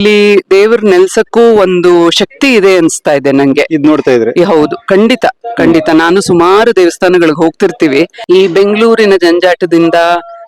ಇಲ್ಲಿ ದೇವ್ರ ನೆಲ್ಸಕ್ಕೂ ಒಂದು ಶಕ್ತಿ ಇದೆ ಅನ್ಸ್ತಾ ಇದೆ ನಂಗೆ. ಇದ್ ನೋಡ್ತಾ ಇದ್ರೆ? ಈ ಹೌದು ಖಂಡಿತ ಖಂಡಿತ. ನಾನು ಸುಮಾರು ದೇವಸ್ಥಾನಗಳಿಗೆ ಹೋಗ್ತಿರ್ತೀವಿ. ಈ ಬೆಂಗಳೂರಿನ ಜಂಜಾಟದಿಂದ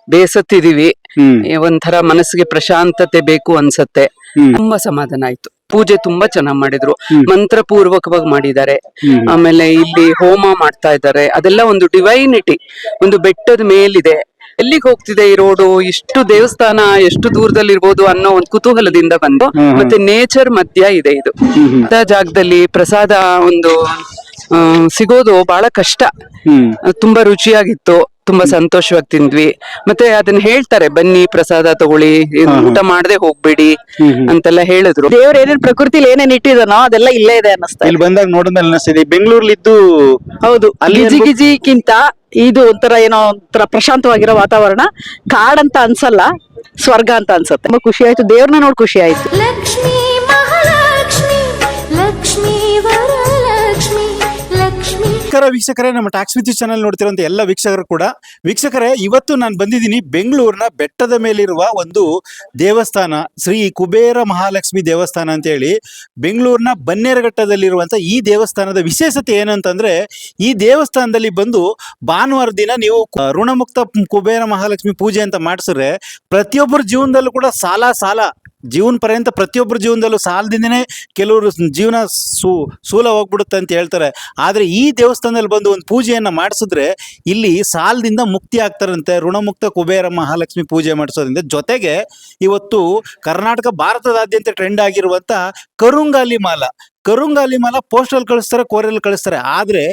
ಬೇಸತ್ತಿದೀವಿ. ಹ್ಮ್. ಒಂಥರ ಮನಸ್ಸಿಗೆ ಪ್ರಶಾಂತತೆ ಬೇಕು ಅನ್ಸತ್ತೆ. ಹ್ಮ್. ತುಂಬಾ ಸಮಾಧಾನ ಆಯ್ತು. ಪೂಜೆ ತುಂಬಾ ಚೆನ್ನಾಗ್ ಮಾಡಿದ್ರು. ಹ್ಮ್. ಮಂತ್ರ ಪೂರ್ವಕವಾಗಿ ಮಾಡಿದ್ದಾರೆ. ಹ್ಮ್. ಆಮೇಲೆ ಇಲ್ಲಿ ಹೋಮ ಮಾಡ್ತಾ ಇದ್ದಾರೆ. ಅದೆಲ್ಲ ಒಂದು ಡಿವೈನಿಟಿ ಒಂದು ಬೆಟ್ಟದ ಮೇಲಿದೆ. ಎಲ್ಲಿಗೆ ಹೋಗ್ತಿದೆ ಈ ರೋಡು ಇಷ್ಟು ದೇವಸ್ಥಾನ ಎಷ್ಟು ದೂರದಲ್ಲಿ ಇರ್ಬೋದು ಅನ್ನೋ ಒಂದು ಕುತೂಹಲದಿಂದ ಬಂದು. ಮತ್ತೆ ನೇಚರ್ ಮಧ್ಯ ಇದೆ ಇದು. ಅಂತ ಜಾಗದಲ್ಲಿ ಪ್ರಸಾದ ಒಂದು ಆ, ಸಿಗೋದು ಬಹಳ ಕಷ್ಟ. ತುಂಬಾ ರುಚಿಯಾಗಿತ್ತು ತುಂಬಾ ಸಂತೋಷವಾಗಿ ತಿಂದ್ವಿ. ಮತ್ತೆ ಅದನ್ನ ಹೇಳ್ತಾರೆ ಬನ್ನಿ ಪ್ರಸಾದ ತಗೊಳ್ಳಿ ಏನ್ ಊಟ ಮಾಡದೆ ಹೋಗ್ಬೇಡಿ ಅಂತೆಲ್ಲ ಹೇಳಿದ್ರು. ದೇವ್ರ ಏನೇನ್ ಪ್ರಕೃತಿಲಿ ಏನೇನ್ ಇಟ್ಟಿದಾನೋ ಅದೆಲ್ಲ ಇಲ್ಲೇ ಇದೆ ಅನ್ನಿಸ್ತಾ ಇಲ್ಲಿ ಬಂದಾಗ ನೋಡಿದ್ಮೇಲೆ ಅನ್ನಿಸ್ತಿದೆ ಬೆಂಗಳೂರಲ್ಲಿ ಇದ್ದು ಹೌದು ಅಲ್ಲಿ ಗಿಜಿ ಇದು ಒಂಥರ ಏನೋ ಒಂಥರ ಪ್ರಶಾಂತವಾಗಿರೋ ವಾತಾವರಣ ಕಾಡಂತ ಅನ್ಸಲ್ಲ ಸ್ವರ್ಗ ಅಂತ ಅನ್ಸುತ್ತೆ. ತುಂಬಾ ಖುಷಿ ಆಯ್ತು ದೇವ್ರನ್ನ ನೋಡ್ ಖುಷಿ ಆಯ್ತು. ಲಕ್ಷ್ಮೀ ನಮಸ್ಕಾರ ವೀಕ್ಷಕರೇ, ನಮ್ಮ ಟ್ಯಾಕ್ಸ್ ವಿದ್ಯುತ್ ಚಾನಲ್ ನೋಡ್ತಿರುವಂತ ಎಲ್ಲ ವೀಕ್ಷಕರು ಕೂಡ, ವೀಕ್ಷಕರೇ, ಇವತ್ತು ನಾನು ಬಂದಿದ್ದೀನಿ ಬೆಂಗಳೂರಿನ ಬೆಟ್ಟದ ಮೇಲಿರುವ ಒಂದು ದೇವಸ್ಥಾನ, ಶ್ರೀ ಕುಬೇರ ಮಹಾಲಕ್ಷ್ಮಿ ದೇವಸ್ಥಾನ ಅಂತ ಹೇಳಿ ಬೆಂಗಳೂರಿನ ಬನ್ನೇರಘಟ್ಟದಲ್ಲಿರುವಂಥ ಈ ದೇವಸ್ಥಾನದ ವಿಶೇಷತೆ ಏನಂತಂದ್ರೆ, ಈ ದೇವಸ್ಥಾನದಲ್ಲಿ ಬಂದು ಭಾನುವಾರ ದಿನ ನೀವು ಋಣಮುಕ್ತ ಕುಬೇರ ಮಹಾಲಕ್ಷ್ಮಿ ಪೂಜೆ ಅಂತ ಮಾಡಿಸಿದ್ರೆ ಪ್ರತಿಯೊಬ್ಬರ ಜೀವನದಲ್ಲೂ ಕೂಡ ಸಾಲ ಸಾಲ. ಜೀವನ ಪರ್ಯಂತ ಪ್ರತಿಯೊಬ್ಬರ ಜೀವನದಲ್ಲೂ ಸಾಲದಿಂದನೇ ಕೆಲವರು ಜೀವನ ಸೂ, ಸೂಲ ಹೋಗ್ಬಿಡುತ್ತೆ ಅಂತ ಹೇಳ್ತಾರೆ. ಆದರೆ ಈ ದೇವಸ್ಥಾನದಲ್ಲಿ ಬಂದು ಒಂದು ಪೂಜೆಯನ್ನು ಮಾಡಿಸಿದ್ರೆ ಇಲ್ಲಿ ಸಾಲದಿಂದ ಮುಕ್ತಿ ಆಗ್ತಾರಂತೆ. ಋಣಮುಕ್ತ ಕುಬೇರ ಮಹಾಲಕ್ಷ್ಮಿ ಪೂಜೆ ಮಾಡಿಸೋದ್ರಿಂದ. ಜೊತೆಗೆ ಇವತ್ತು ಕರ್ನಾಟಕ ಭಾರತದಾದ್ಯಂತ ಟ್ರೆಂಡ್ ಆಗಿರುವಂಥ ಕರುಂಗಾಲಿ ಮಾಲ. ಕರುಂಗಾಲಿ ಮಾಲ ಪೋಸ್ಟಲ್ಲಿ ಕಳಿಸ್ತಾರೆ ಕೋರೆಯಲ್ಲಿ ಕಳಿಸ್ತಾರೆ. ಆದರೆ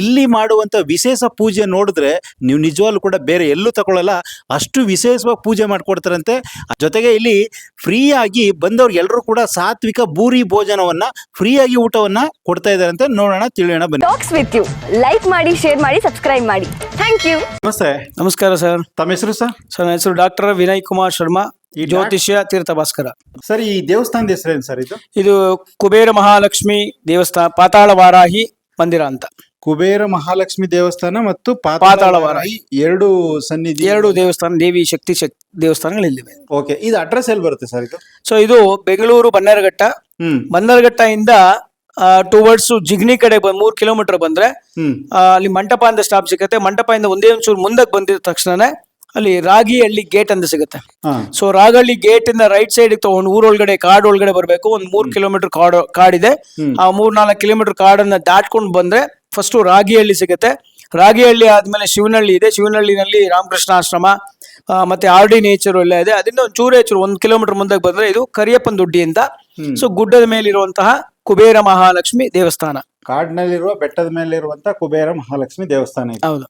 ಇಲ್ಲಿ ಮಾಡುವಂಥ ವಿಶೇಷ ಪೂಜೆ ನೋಡಿದ್ರೆ ನೀವು ನಿಜವಾಗ್ಲೂ ಕೂಡ ಬೇರೆ ಎಲ್ಲೂ ತಗೊಳ್ಳಲ್ಲ ಅಷ್ಟು ವಿಶೇಷವಾಗಿ ಪೂಜೆ ಮಾಡಿಕೊಡ್ತಾರಂತೆ. ಜೊತೆಗೆ ಇಲ್ಲಿ ಫ್ರೀಯಾಗಿ ಬಂದವ್ರು ಎಲ್ಲರೂ ಕೂಡ ಸಾತ್ವಿಕ ಬೂರಿ ಭೋಜನವನ್ನ ಫ್ರೀಯಾಗಿ ಊಟವನ್ನ ಕೊಡ್ತಾ ಇದ್ದಾರಂತೆ. ನೋಡೋಣ ತಿಳಿಯೋಣ ಬನ್ನಿ. ಟಾಕ್ಸ್ ವಿತ್ ಯು ಲೈಕ್ ಮಾಡಿ ಶೇರ್ ಮಾಡಿ ಸಬ್ಸ್ಕ್ರೈಬ್ ಮಾಡಿ. ಥ್ಯಾಂಕ್ ಯು ನಮಸ್ತೆ. ನಮಸ್ಕಾರ ಸರ್. ತಮ್ಮ ಹೆಸರು ಸರ್? ಸರ್ ನನ್ನ ಹೆಸರು ಡಾಕ್ಟರ್ ವಿನಯ್ ಕುಮಾರ್ ಶರ್ಮಾ. ಈ ಜ್ಯೋತಿಷ್ಯ ತೀರ್ಥ ಭಾಸ್ಕರ. ಸರ್ ಈ ದೇವಸ್ಥಾನದ ಹೆಸರೇನು ಸರ್ ಇದು? ಇದು ಕುಬೇರ ಮಹಾಲಕ್ಷ್ಮಿ ದೇವಸ್ಥಾನ ಪಾತಾಳ ವಾರಾಹಿ ಮಂದಿರ ಅಂತ. ಕುಬೇರ ಮಹಾಲಕ್ಷ್ಮಿ ದೇವಸ್ಥಾನ ಮತ್ತು ಪಾತಾಳ ವಾರಾಹಿ. ಎರಡು ಸನ್ನಿಧಿ ಎರಡು ದೇವಸ್ಥಾನ ದೇವಿ ಶಕ್ತಿ ಶಕ್ತಿ ದೇವಸ್ಥಾನಗಳು ಇಲ್ಲಿವೆ. ಓಕೆ ಇದು ಅಡ್ರೆಸ್ ಎಲ್ಲಿ ಬರುತ್ತೆ ಸರ್ ಇದು? ಸೊ ಇದು ಬೆಂಗಳೂರು ಬನ್ನೇರಘಟ್ಟ. ಹ್ಮ್. ಬನ್ನೇರಘಟ್ಟ ಇಂದ ಟುವರ್ಡ್ಸ್ ಜಿಗ್ನಿ ಕಡೆ ಬಂದ್ ಮೂರ್ ಕಿಲೋಮೀಟರ್ ಬಂದ್ರೆ ಅಲ್ಲಿ ಮಂಟಪ ಅಂತ ಸ್ಟಾಪ್ ಸಿಗುತ್ತೆ ಮಂಟಪದಿಂದ ಒಂದೇ ಒಂಚೂರು ಮುಂದಕ್ಕೆ ಬಂದಿದ ತಕ್ಷಣನೇ ಅಲ್ಲಿ ರಾಗಿಹಳ್ಳಿ ಗೇಟ್ ಅಂತ ಸಿಗುತ್ತೆ. ಸೊ ರಾಗಹಳ್ಳಿ ಗೇಟ್ ಇಂದ ರೈಟ್ ಸೈಡ್ ತಗೊಂಡು ಊರೊಳಗಡೆ ಕಾಡ್ ಒಳಗಡೆ ಬರಬೇಕು. ಒಂದ್ ಮೂರ್ ಕಿಲೋಮೀಟರ್ ಕಾಡು ಕಾಡಿದೆ. ಆ ಮೂರ್ ನಾಲ್ಕು ಕಿಲೋಮೀಟರ್ ಕಾಡನ್ನ ದಾಟ್ಕೊಂಡು ಬಂದ್ರೆ ಫಸ್ಟ್ ರಾಗಿಹಳ್ಳಿ ಸಿಗುತ್ತೆ. ರಾಗಿಹಳ್ಳಿ ಆದ್ಮೇಲೆ ಶಿವನಹಳ್ಳಿ ಇದೆ. ಶಿವನಹಳ್ಳಿನಲ್ಲಿ ರಾಮಕೃಷ್ಣ ಆಶ್ರಮ ಮತ್ತೆ ಆರ್ ಡಿ ನೇಚರ್ ಎಲ್ಲ ಇದೆ. ಅದರಿಂದ ಒಂದು ಚೂರೇ ಚೂರು ಒಂದ್ ಕಿಲೋಮೀಟರ್ ಮುಂದಕ್ಕೆ ಬಂದ್ರೆ ಇದು ಕರಿಯಪ್ಪನ ದುಡ್ಡಿ ಅಂತ. ಸೊ ಗುಡ್ಡದ ಮೇಲಿರುವಂತಹ ಕುಬೇರ ಮಹಾಲಕ್ಷ್ಮಿ ದೇವಸ್ಥಾನ. ಕಾಡಿನಲ್ಲಿರುವ ಬೆಟ್ಟದ ಮೇಲೆ ಇರುವಂತಹ ಕುಬೇರ ಮಹಾಲಕ್ಷ್ಮಿ ದೇವಸ್ಥಾನ ಇದು. ಹೌದು.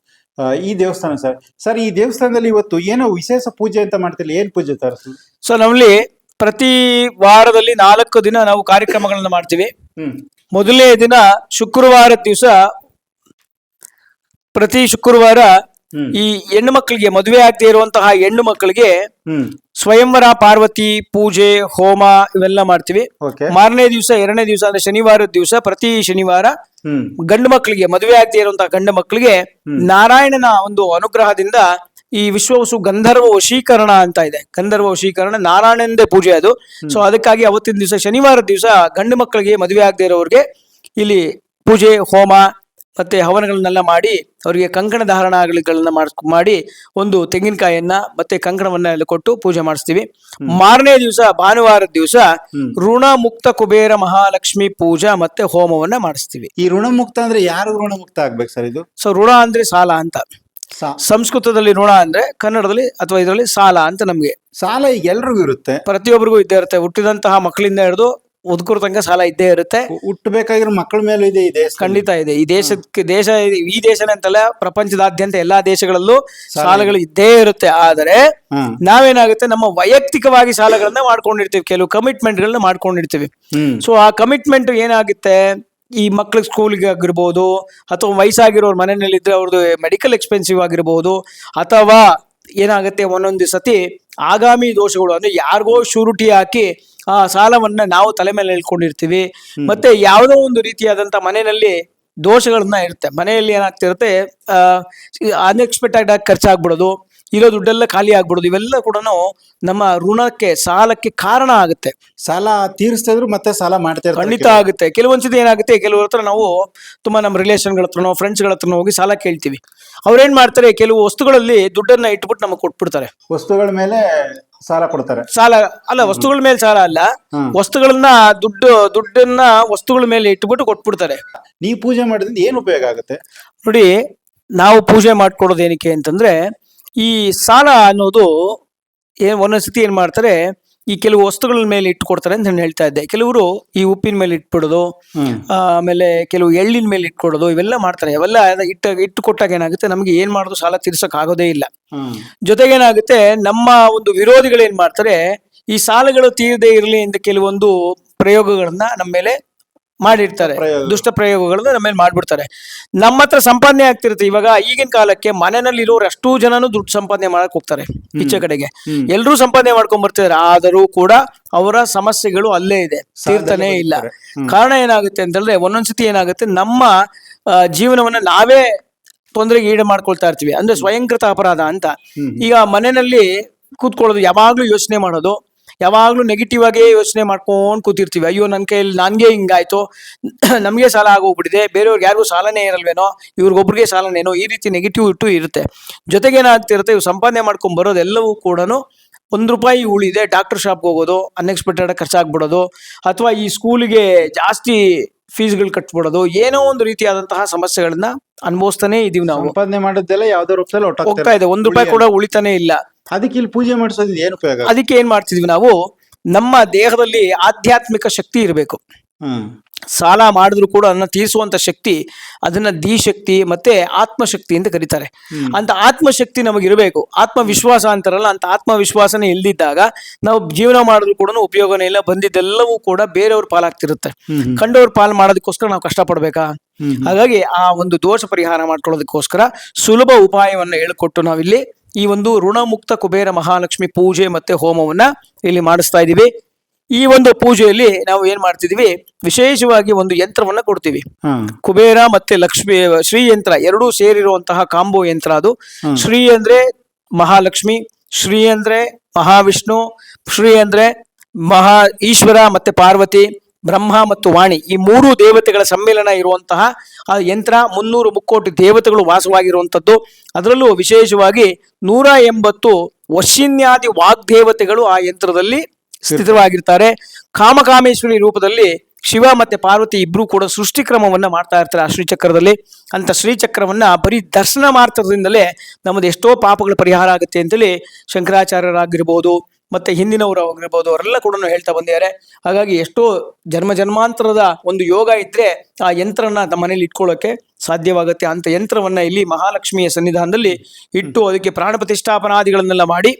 ಈ ದೇವಸ್ಥಾನ ಸರ್. ಸರ್ ಈ ದೇವಸ್ಥಾನದಲ್ಲಿ ಇವತ್ತು ಏನೋ ವಿಶೇಷ ಪೂಜೆ ಅಂತ ಮಾಡ್ತಿಲ್ಲ. ಏನ್ ಪೂಜೆ ಸರ್? ಸೊ ನಮ್ಮಲ್ಲಿ ಪ್ರತಿ ವಾರದಲ್ಲಿ ನಾಲ್ಕು ದಿನ ನಾವು ಕಾರ್ಯಕ್ರಮಗಳನ್ನ ಮಾಡ್ತೀವಿ. ಹ್ಮ್. ಮೊದಲನೇ ದಿನ ಶುಕ್ರವಾರ ದಿವಸ ಪ್ರತಿ ಶುಕ್ರವಾರ. ಈ ಹೆಣ್ಣು ಮಕ್ಕಳಿಗೆ ಮದುವೆ ಆಗದೆ ಇರುವಂತಹ ಹೆಣ್ಣು ಮಕ್ಕಳಿಗೆ ಸ್ವಯಂವರ ಪಾರ್ವತಿ ಪೂಜೆ ಹೋಮ ಇವೆಲ್ಲ ಮಾಡ್ತೀವಿ. ಮಾರನೇ ದಿವಸ ಎರಡನೇ ದಿವಸ ಅಂದ್ರೆ ಶನಿವಾರದ ದಿವಸ ಪ್ರತಿ ಶನಿವಾರ ಗಂಡು ಮಕ್ಕಳಿಗೆ ಮದುವೆ ಆಗದೆ ಇರುವಂತಹ ಗಂಡು ಮಕ್ಕಳಿಗೆ ನಾರಾಯಣನ ಒಂದು ಅನುಗ್ರಹದಿಂದ ಈ ವಿಶ್ವವಸು ಗಂಧರ್ವ ವಶೀಕರಣ ಅಂತ ಇದೆ. ಗಂಧರ್ವ ವಶೀಕರಣ ನಾರಾಯಣಂದೇ ಪೂಜೆ ಅದು. ಸೊ ಅದಕ್ಕಾಗಿ ಅವತ್ತಿನ ದಿವಸ ಶನಿವಾರ ದಿವಸ ಗಂಡು ಮಕ್ಕಳಿಗೆ ಮದುವೆ ಆಗದೆ ಇರೋರಿಗೆ ಇಲ್ಲಿ ಪೂಜೆ ಹೋಮ ಮತ್ತೆ ಹವನಗಳನ್ನೆಲ್ಲ ಮಾಡಿ ಅವರಿಗೆ ಕಂಕಣ ಧಾರಣಗಳನ್ನ ಮಾಡ್ ಮಾಡಿ ಒಂದು ತೆಂಗಿನಕಾಯಿಯನ್ನ ಮತ್ತೆ ಕಂಕಣವನ್ನ ಎಲ್ಲ ಕೊಟ್ಟು ಪೂಜೆ ಮಾಡಿಸ್ತೀವಿ. ಮಾರನೇ ದಿವಸ ಭಾನುವಾರದ ದಿವಸ ಋಣಮುಕ್ತ ಕುಬೇರ ಮಹಾಲಕ್ಷ್ಮಿ ಪೂಜಾ ಮತ್ತೆ ಹೋಮವನ್ನ ಮಾಡಿಸ್ತೀವಿ. ಈ ಋಣಮುಕ್ತ ಅಂದ್ರೆ ಯಾರು ಋಣಮುಕ್ತ ಆಗ್ಬೇಕು ಸರ್ ಇದು? ಸೊ ಋಣ ಅಂದ್ರೆ ಸಾಲ ಅಂತ. ಸಂಸ್ಕೃತದಲ್ಲಿ ಋಣ ಅಂದ್ರೆ ಕನ್ನಡದಲ್ಲಿ ಅಥವಾ ಇದರಲ್ಲಿ ಸಾಲ ಅಂತ ನಮ್ಗೆ. ಸಾಲ ಈಗ ಎಲ್ರಿಗೂ ಇರುತ್ತೆ. ಪ್ರತಿಯೊಬ್ಬರಿಗೂ ಇದ್ದೇ ಇರುತ್ತೆ. ಹುಟ್ಟಿದಂತಹ ಮಕ್ಕಳಿಂದ ಹಿಡಿದು ತನಕ ಸಾಲ ಇದ್ದೇ ಇರುತ್ತೆ. ಹುಟ್ಟಬೇಕಾಗಿರೋ ಮಕ್ಕಳ ಮೇಲೂ ಇದೆ ಇದೆ ಖಂಡಿತ ಇದೆ. ಈ ದೇಶಕ್ಕೆ ದೇಶ ಈ ದೇಶನೇ ಅಂತಲ್ಲ ಪ್ರಪಂಚದಾದ್ಯಂತ ಎಲ್ಲಾ ದೇಶಗಳಲ್ಲೂ ಸಾಲಗಳು ಇದ್ದೇ ಇರುತ್ತೆ. ಆದರೆ ನಾವೇನಾಗುತ್ತೆ ನಮ್ಮ ವೈಯಕ್ತಿಕವಾಗಿ ಸಾಲಗಳನ್ನ ಮಾಡ್ಕೊಂಡಿರ್ತೀವಿ. ಕೆಲವು ಕಮಿಟ್ಮೆಂಟ್ ಗಳನ್ನ ಮಾಡ್ಕೊಂಡಿರ್ತೀವಿ ಸೊ ಆ ಕಮಿಟ್ಮೆಂಟ್ ಏನಾಗುತ್ತೆ? ಈ ಮಕ್ಳ ಸ್ಕೂಲ್ಗೆ ಆಗಿರ್ಬೋದು ಅಥವಾ ವಯಸ್ಸಾಗಿರೋರ್ ಮನೆಯಲ್ಲಿ ಇದ್ರೆ ಅವ್ರದ್ದು ಮೆಡಿಕಲ್ ಎಕ್ಸ್ಪೆನ್ಸಿವ್ ಆಗಿರ್ಬೋದು ಅಥವಾ ಏನಾಗುತ್ತೆ ಒಂದೊಂದು ಸತಿ ಆಗಾಮಿ ದೋಷಗಳು ಅಂದ್ರೆ ಯಾರಿಗೋ ಶೂರಿಟಿ ಹಾಕಿ ಆ ಸಾಲವನ್ನ ನಾವು ತಲೆ ಮೇಲೆ ಹೇಳ್ಕೊಂಡಿರ್ತೀವಿ. ಮತ್ತೆ ಯಾವುದೋ ಒಂದು ರೀತಿಯಾದಂತ ಮನೆಯಲ್ಲಿ ದೋಷಗಳನ್ನ ಇರುತ್ತೆ. ಮನೆಯಲ್ಲಿ ಏನಾಗ್ತಿರುತ್ತೆ ಅನ್ಎಕ್ಸ್ಪೆಕ್ಟೆಡ್ ಆಗಿ ಖರ್ಚಾಗ್ಬಿಡೋದು ಇರೋ ದುಡ್ಡೆಲ್ಲ ಖಾಲಿ ಆಗ್ಬಿಡೋದು ಇವೆಲ್ಲ ಕೂಡ ನಮ್ಮ ಋಣಕ್ಕೆ ಸಾಲಕ್ಕೆ ಕಾರಣ ಆಗುತ್ತೆ. ಸಾಲ ತೀರಿಸ್ತಾ ಇದ್ರು ಮತ್ತೆ ಸಾಲ ಮಾಡ್ತಾ ಖಂಡಿತ ಆಗುತ್ತೆ. ಕೆಲವೊಂದ್ಸತಿ ಏನಾಗುತ್ತೆ ಕೆಲವ್ರ ಹತ್ರ ನಾವು ತುಂಬಾ ನಮ್ಮ ರಿಲೇಷನ್ಗಳ ಹತ್ರನೋ ಫ್ರೆಂಡ್ಸ್ಗಳ ಹತ್ರನೋ ಹೋಗಿ ಸಾಲ ಕೇಳ್ತೀವಿ. ಅವ್ರೇನ್ ಮಾಡ್ತಾರೆ ಕೆಲವು ವಸ್ತುಗಳಲ್ಲಿ ದುಡ್ಡನ್ನ ಇಟ್ಬಿಟ್ಟು ನಮಗೆ ಕೊಟ್ಬಿಡ್ತಾರೆ. ವಸ್ತುಗಳ ಮೇಲೆ ಸಾಲ ಕೊಡ್ತಾರೆ. ಸಾಲ ಅಲ್ಲ ವಸ್ತುಗಳ ಮೇಲೆ ಸಾಲ ಅಲ್ಲ. ವಸ್ತುಗಳನ್ನ ದುಡ್ಡು ದುಡ್ಡನ್ನ ವಸ್ತುಗಳ ಮೇಲೆ ಇಟ್ಬಿಟ್ಟು ಕೊಟ್ಬಿಡ್ತಾರೆ. ನೀವು ಪೂಜೆ ಮಾಡಿದ್ರೆ ಏನ್ ಉಪಯೋಗ ಆಗುತ್ತೆ? ನೋಡಿ ನಾವು ಪೂಜೆ ಮಾಡ್ಕೊಡೋದು ಏನಕ್ಕೆ ಅಂತಂದ್ರೆ ಈ ಸಾಲ ಅನ್ನೋದು ಏನ್ ಒಂದೊಂದ್ಸತಿ ಏನ್ ಮಾಡ್ತಾರೆ ಈ ಕೆಲವು ವಸ್ತುಗಳ ಮೇಲೆ ಇಟ್ಟು ಕೊಡ್ತಾರೆ ಅಂತ ನಾನು ಹೇಳ್ತಾ ಇದ್ದೆ. ಕೆಲವರು ಈ ಉಪ್ಪಿನ ಮೇಲೆ ಇಟ್ಬಿಡೋದು ಆಮೇಲೆ ಕೆಲವು ಎಳ್ಳಿನ ಮೇಲೆ ಇಟ್ಕೊಡೋದು ಇವೆಲ್ಲ ಮಾಡ್ತಾರೆ. ಅವೆಲ್ಲ ಇಟ್ಟು ಇಟ್ಟು ಕೊಟ್ಟಾಗ ಏನಾಗುತ್ತೆ? ನಮಗೆ ಏನ್ ಮಾಡೋದು ಸಾಲ ತೀರ್ಸಕ್ ಆಗೋದೇ ಇಲ್ಲ. ಜೊತೆಗೇನಾಗುತ್ತೆ ನಮ್ಮ ಒಂದು ವಿರೋಧಿಗಳು ಏನ್ ಮಾಡ್ತಾರೆ? ಈ ಸಾಲಗಳು ತೀರದೇ ಇರಲಿ ಅಂತ ಕೆಲವೊಂದು ಪ್ರಯೋಗಗಳನ್ನ ನಮ್ಮ ಮೇಲೆ ಮಾಡಿರ್ತಾರೆ ದುಷ್ಟ ಪ್ರಯೋಗಗಳನ್ನ ನಮ್ಮ ಮೇಲೆ ಮಾಡ್ಬಿಡ್ತಾರೆ. ನಮ್ಮ ಹತ್ರ ಸಂಪಾದನೆ ಆಗ್ತಿರುತ್ತೆ. ಇವಾಗ ಈಗಿನ ಕಾಲಕ್ಕೆ ಮನೆಯಲ್ಲಿ ಇರೋರು ಅಷ್ಟೂ ಜನನು ದುಡ್ಡು ಸಂಪಾದನೆ ಮಾಡಕ್ ಹೋಗ್ತಾರೆ ಈಚೆ ಕಡೆಗೆ. ಎಲ್ಲರೂ ಸಂಪಾದನೆ ಮಾಡ್ಕೊಂಡ್ ಬರ್ತಿದ್ದಾರೆ. ಆದರೂ ಕೂಡ ಅವರ ಸಮಸ್ಯೆಗಳು ಅಲ್ಲೇ ಇದೆ. ತೀರ್ತಾನೆ ಇಲ್ಲ. ಕಾರಣ ಏನಾಗುತ್ತೆ ಅಂತಂದ್ರೆ ಒಂದೊಂದ್ಸತಿ ಏನಾಗುತ್ತೆ ನಮ್ಮ ಜೀವನವನ್ನ ನಾವೇ ತೊಂದರೆಗೆ ಈಡು ಮಾಡ್ಕೊಳ್ತಾ ಇರ್ತೀವಿ. ಅಂದ್ರೆ ಸ್ವಯಂಕೃತ ಅಪರಾಧ ಅಂತ. ಈಗ ಮನೆಯಲ್ಲಿ ಕೂತ್ಕೊಳ್ಳೋದು ಯಾವಾಗ್ಲೂ ಯೋಚನೆ ಮಾಡೋದು ಯಾವಾಗ್ಲೂ ನೆಗೆಟಿವ್ ಆಗೇ ಯೋಚನೆ ಮಾಡ್ಕೊಂಡ್ ಕೂತಿರ್ತೀವಿ. ಅಯ್ಯೋ ನನ್ನ ಕೈಯಲ್ಲಿ ನನ್ಗೆ ಹಿಂಗಾಯ್ತು. ನಮಗೆ ಸಾಲ ಆಗೋಗ್ಬಿಟ್ಟಿದೆ. ಬೇರೆಯವ್ರಿಗೆ ಯಾರಿಗೂ ಸಾಲನೇ ಇರಲ್ವೇನೋ? ಇವ್ರಿಗೊಬ್ರಿಗೆ ಸಾಲನೇನೋ? ಈ ರೀತಿ ನೆಗೆಟಿವ್ ಇಟ್ಟು ಇರುತ್ತೆ. ಜೊತೆಗೆ ಏನಾಗ್ತಿರುತ್ತೆ ಇವ್ ಸಂಪಾದನೆ ಮಾಡ್ಕೊಂಡ್ ಬರೋದೆಲ್ಲವೂ ಕೂಡ ಒಂದ್ ರೂಪಾಯಿ ಉಳಿದೆ. ಡಾಕ್ಟರ್ ಶಾಪ್ಗೆ ಹೋಗೋದು ಅನ್ಎಕ್ಸ್ಪೆಕ್ಟೆಡ್ ಖರ್ಚಾಗ್ಬಿಡೋದು ಅಥವಾ ಈ ಸ್ಕೂಲಿಗೆ ಜಾಸ್ತಿ ಫೀಸ್ಗಳು ಕಟ್ಬಿಡೋದು ಏನೋ ಒಂದು ರೀತಿಯಾದಂತಹ ಸಮಸ್ಯೆಗಳನ್ನ ಅನುಭವಿಸ್ತಾನೆ ಇದೀವಿ ನಾವು. ಸಂಪಾದನೆ ಮಾಡೋದೆಲ್ಲ ಯಾವ್ದೋ ರೂಪದಲ್ಲಿ ಹೋಗ್ತಾ ಇದೆ. ಒಂದ್ ರೂಪಾಯಿ ಕೂಡ ಉಳಿತಾನೆ ಇಲ್ಲ. ಅದಕ್ಕೆ ಇಲ್ಲಿ ಪೂಜೆ ಮಾಡಿಸೋದ್ರಿಂದ ಏನು ಉಪಯೋಗ ಅದಕ್ಕೆ ಏನ್ ಮಾಡ್ತಿದ್ವಿ ನಾವು ನಮ್ಮ ದೇಹದಲ್ಲಿ ಆಧ್ಯಾತ್ಮಿಕ ಶಕ್ತಿ ಇರಬೇಕು. ಹ್ಮ್. ಸಾಲ ಮಾಡಿದ್ರು ಕೂಡ ಅದನ್ನ ತೀರಿಸುವಂತ ಶಕ್ತಿ ಅದನ್ನ ಧೀಶಕ್ತಿ ಮತ್ತೆ ಆತ್ಮಶಕ್ತಿ ಅಂತ ಕರೀತಾರೆ. ಅಂತ ಆತ್ಮಶಕ್ತಿ ನಮಗಿರಬೇಕು ಆತ್ಮವಿಶ್ವಾಸ ಅಂತಾರಲ್ಲ ಅಂತ ಆತ್ಮವಿಶ್ವಾಸನೇ ಇಲ್ದಿದ್ದಾಗ ನಾವು ಜೀವನ ಮಾಡಿದ್ರು ಕೂಡ ಉಪಯೋಗನೇ ಇಲ್ಲ ಬಂದಿದ್ದೆಲ್ಲವೂ ಕೂಡ ಬೇರೆಯವ್ರ ಪಾಲಾಗ್ತಿರುತ್ತೆ. ಕಂಡವ್ರ ಪಾಲು ಮಾಡೋದಕ್ಕೋಸ್ಕರ ನಾವು ಕಷ್ಟಪಡ್ಬೇಕಾ? ಹಾಗಾಗಿ ಆ ಒಂದು ದೋಷ ಪರಿಹಾರ ಮಾಡ್ಕೊಳ್ಳೋದಕ್ಕೋಸ್ಕರ ಸುಲಭ ಉಪಾಯವನ್ನ ಹೇಳಿಕೊಟ್ಟು ನಾವಿಲ್ಲಿ ಈ ಒಂದು ಋಣಮುಕ್ತ ಕುಬೇರ ಮಹಾಲಕ್ಷ್ಮಿ ಪೂಜೆ ಮತ್ತೆ ಹೋಮವನ್ನ ಇಲ್ಲಿ ಮಾಡಿಸ್ತಾ ಇದೀವಿ ಈ ಒಂದು ಪೂಜೆಯಲ್ಲಿ ನಾವು ಏನ್ ಮಾಡ್ತಿದೀವಿ? ವಿಶೇಷವಾಗಿ ಒಂದು ಯಂತ್ರವನ್ನ ಕೊಡ್ತೀವಿ. ಕುಬೇರ ಮತ್ತೆ ಲಕ್ಷ್ಮಿ ಶ್ರೀ ಯಂತ್ರ ಎರಡೂ ಸೇರಿರುವಂತಹ ಕಾಂಬೋ ಯಂತ್ರ ಅದು. ಶ್ರೀ ಅಂದ್ರೆ ಮಹಾಲಕ್ಷ್ಮಿ ಶ್ರೀ ಅಂದ್ರೆ ಮಹಾವಿಷ್ಣು ಶ್ರೀ ಅಂದ್ರೆ ಮಹಾ ಈಶ್ವರ ಮತ್ತೆ ಪಾರ್ವತಿ ಬ್ರಹ್ಮ ಮತ್ತು ವಾಣಿ ಈ ಮೂರು ದೇವತೆಗಳ ಸಮ್ಮೇಳನ ಇರುವಂತಹ ಆ ಯಂತ್ರ ಮುನ್ನೂರು ಮುಕ್ಕೋಟಿ ದೇವತೆಗಳು ವಾಸವಾಗಿರುವಂಥದ್ದು. ಅದರಲ್ಲೂ ವಿಶೇಷವಾಗಿ ನೂರ ಎಂಬತ್ತು ವಶಿನ್ಯಾದಿ ವಾಗ್ದೇವತೆಗಳು ಆ ಯಂತ್ರದಲ್ಲಿ ಸ್ಥಿತವಾಗಿರ್ತಾರೆ. ಕಾಮಕಾಮೇಶ್ವರಿ ರೂಪದಲ್ಲಿ ಶಿವ ಮತ್ತೆ ಪಾರ್ವತಿ ಇಬ್ರು ಕೂಡ ಸೃಷ್ಟಿ ಕ್ರಮವನ್ನ ಮಾಡ್ತಾ ಇರ್ತಾರೆ ಆ ಶ್ರೀಚಕ್ರದಲ್ಲಿ. ಅಂತ ಶ್ರೀಚಕ್ರವನ್ನು ಬರೀ ದರ್ಶನ ಮಾಡ್ತಿರೋದ್ರಿಂದಲೇ ನಮ್ಮದು ಎಷ್ಟೋ ಪಾಪಗಳ ಪರಿಹಾರ ಆಗುತ್ತೆ ಅಂತೇಳಿ ಶಂಕರಾಚಾರ್ಯರಾಗಿರ್ಬೋದು ಮತ್ತೆ ಹಿಂದಿನವರು ಆಗಿರ್ಬೋದು ಅವರೆಲ್ಲ ಕೂಡ ಹೇಳ್ತಾ ಬಂದಿದ್ದಾರೆ. ಹಾಗಾಗಿ ಎಷ್ಟೋ ಜನ್ಮ ಜನ್ಮಾಂತರದ ಒಂದು ಯೋಗ ಇದ್ರೆ ಆ ಯಂತ್ರನ ನಮ್ಮ ಮನೇಲಿ ಇಟ್ಕೊಳ್ಳೋಕೆ ಸಾಧ್ಯವಾಗುತ್ತೆ. ಅಂತ ಯಂತ್ರವನ್ನ ಇಲ್ಲಿ ಮಹಾಲಕ್ಷ್ಮಿಯ ಸನ್ನಿಧಾನದಲ್ಲಿ ಇಟ್ಟು ಅದಕ್ಕೆ ಪ್ರಾಣ ಪ್ರತಿಷ್ಠಾಪನಾದಿಗಳನ್ನೆಲ್ಲ ಮಾಡಿ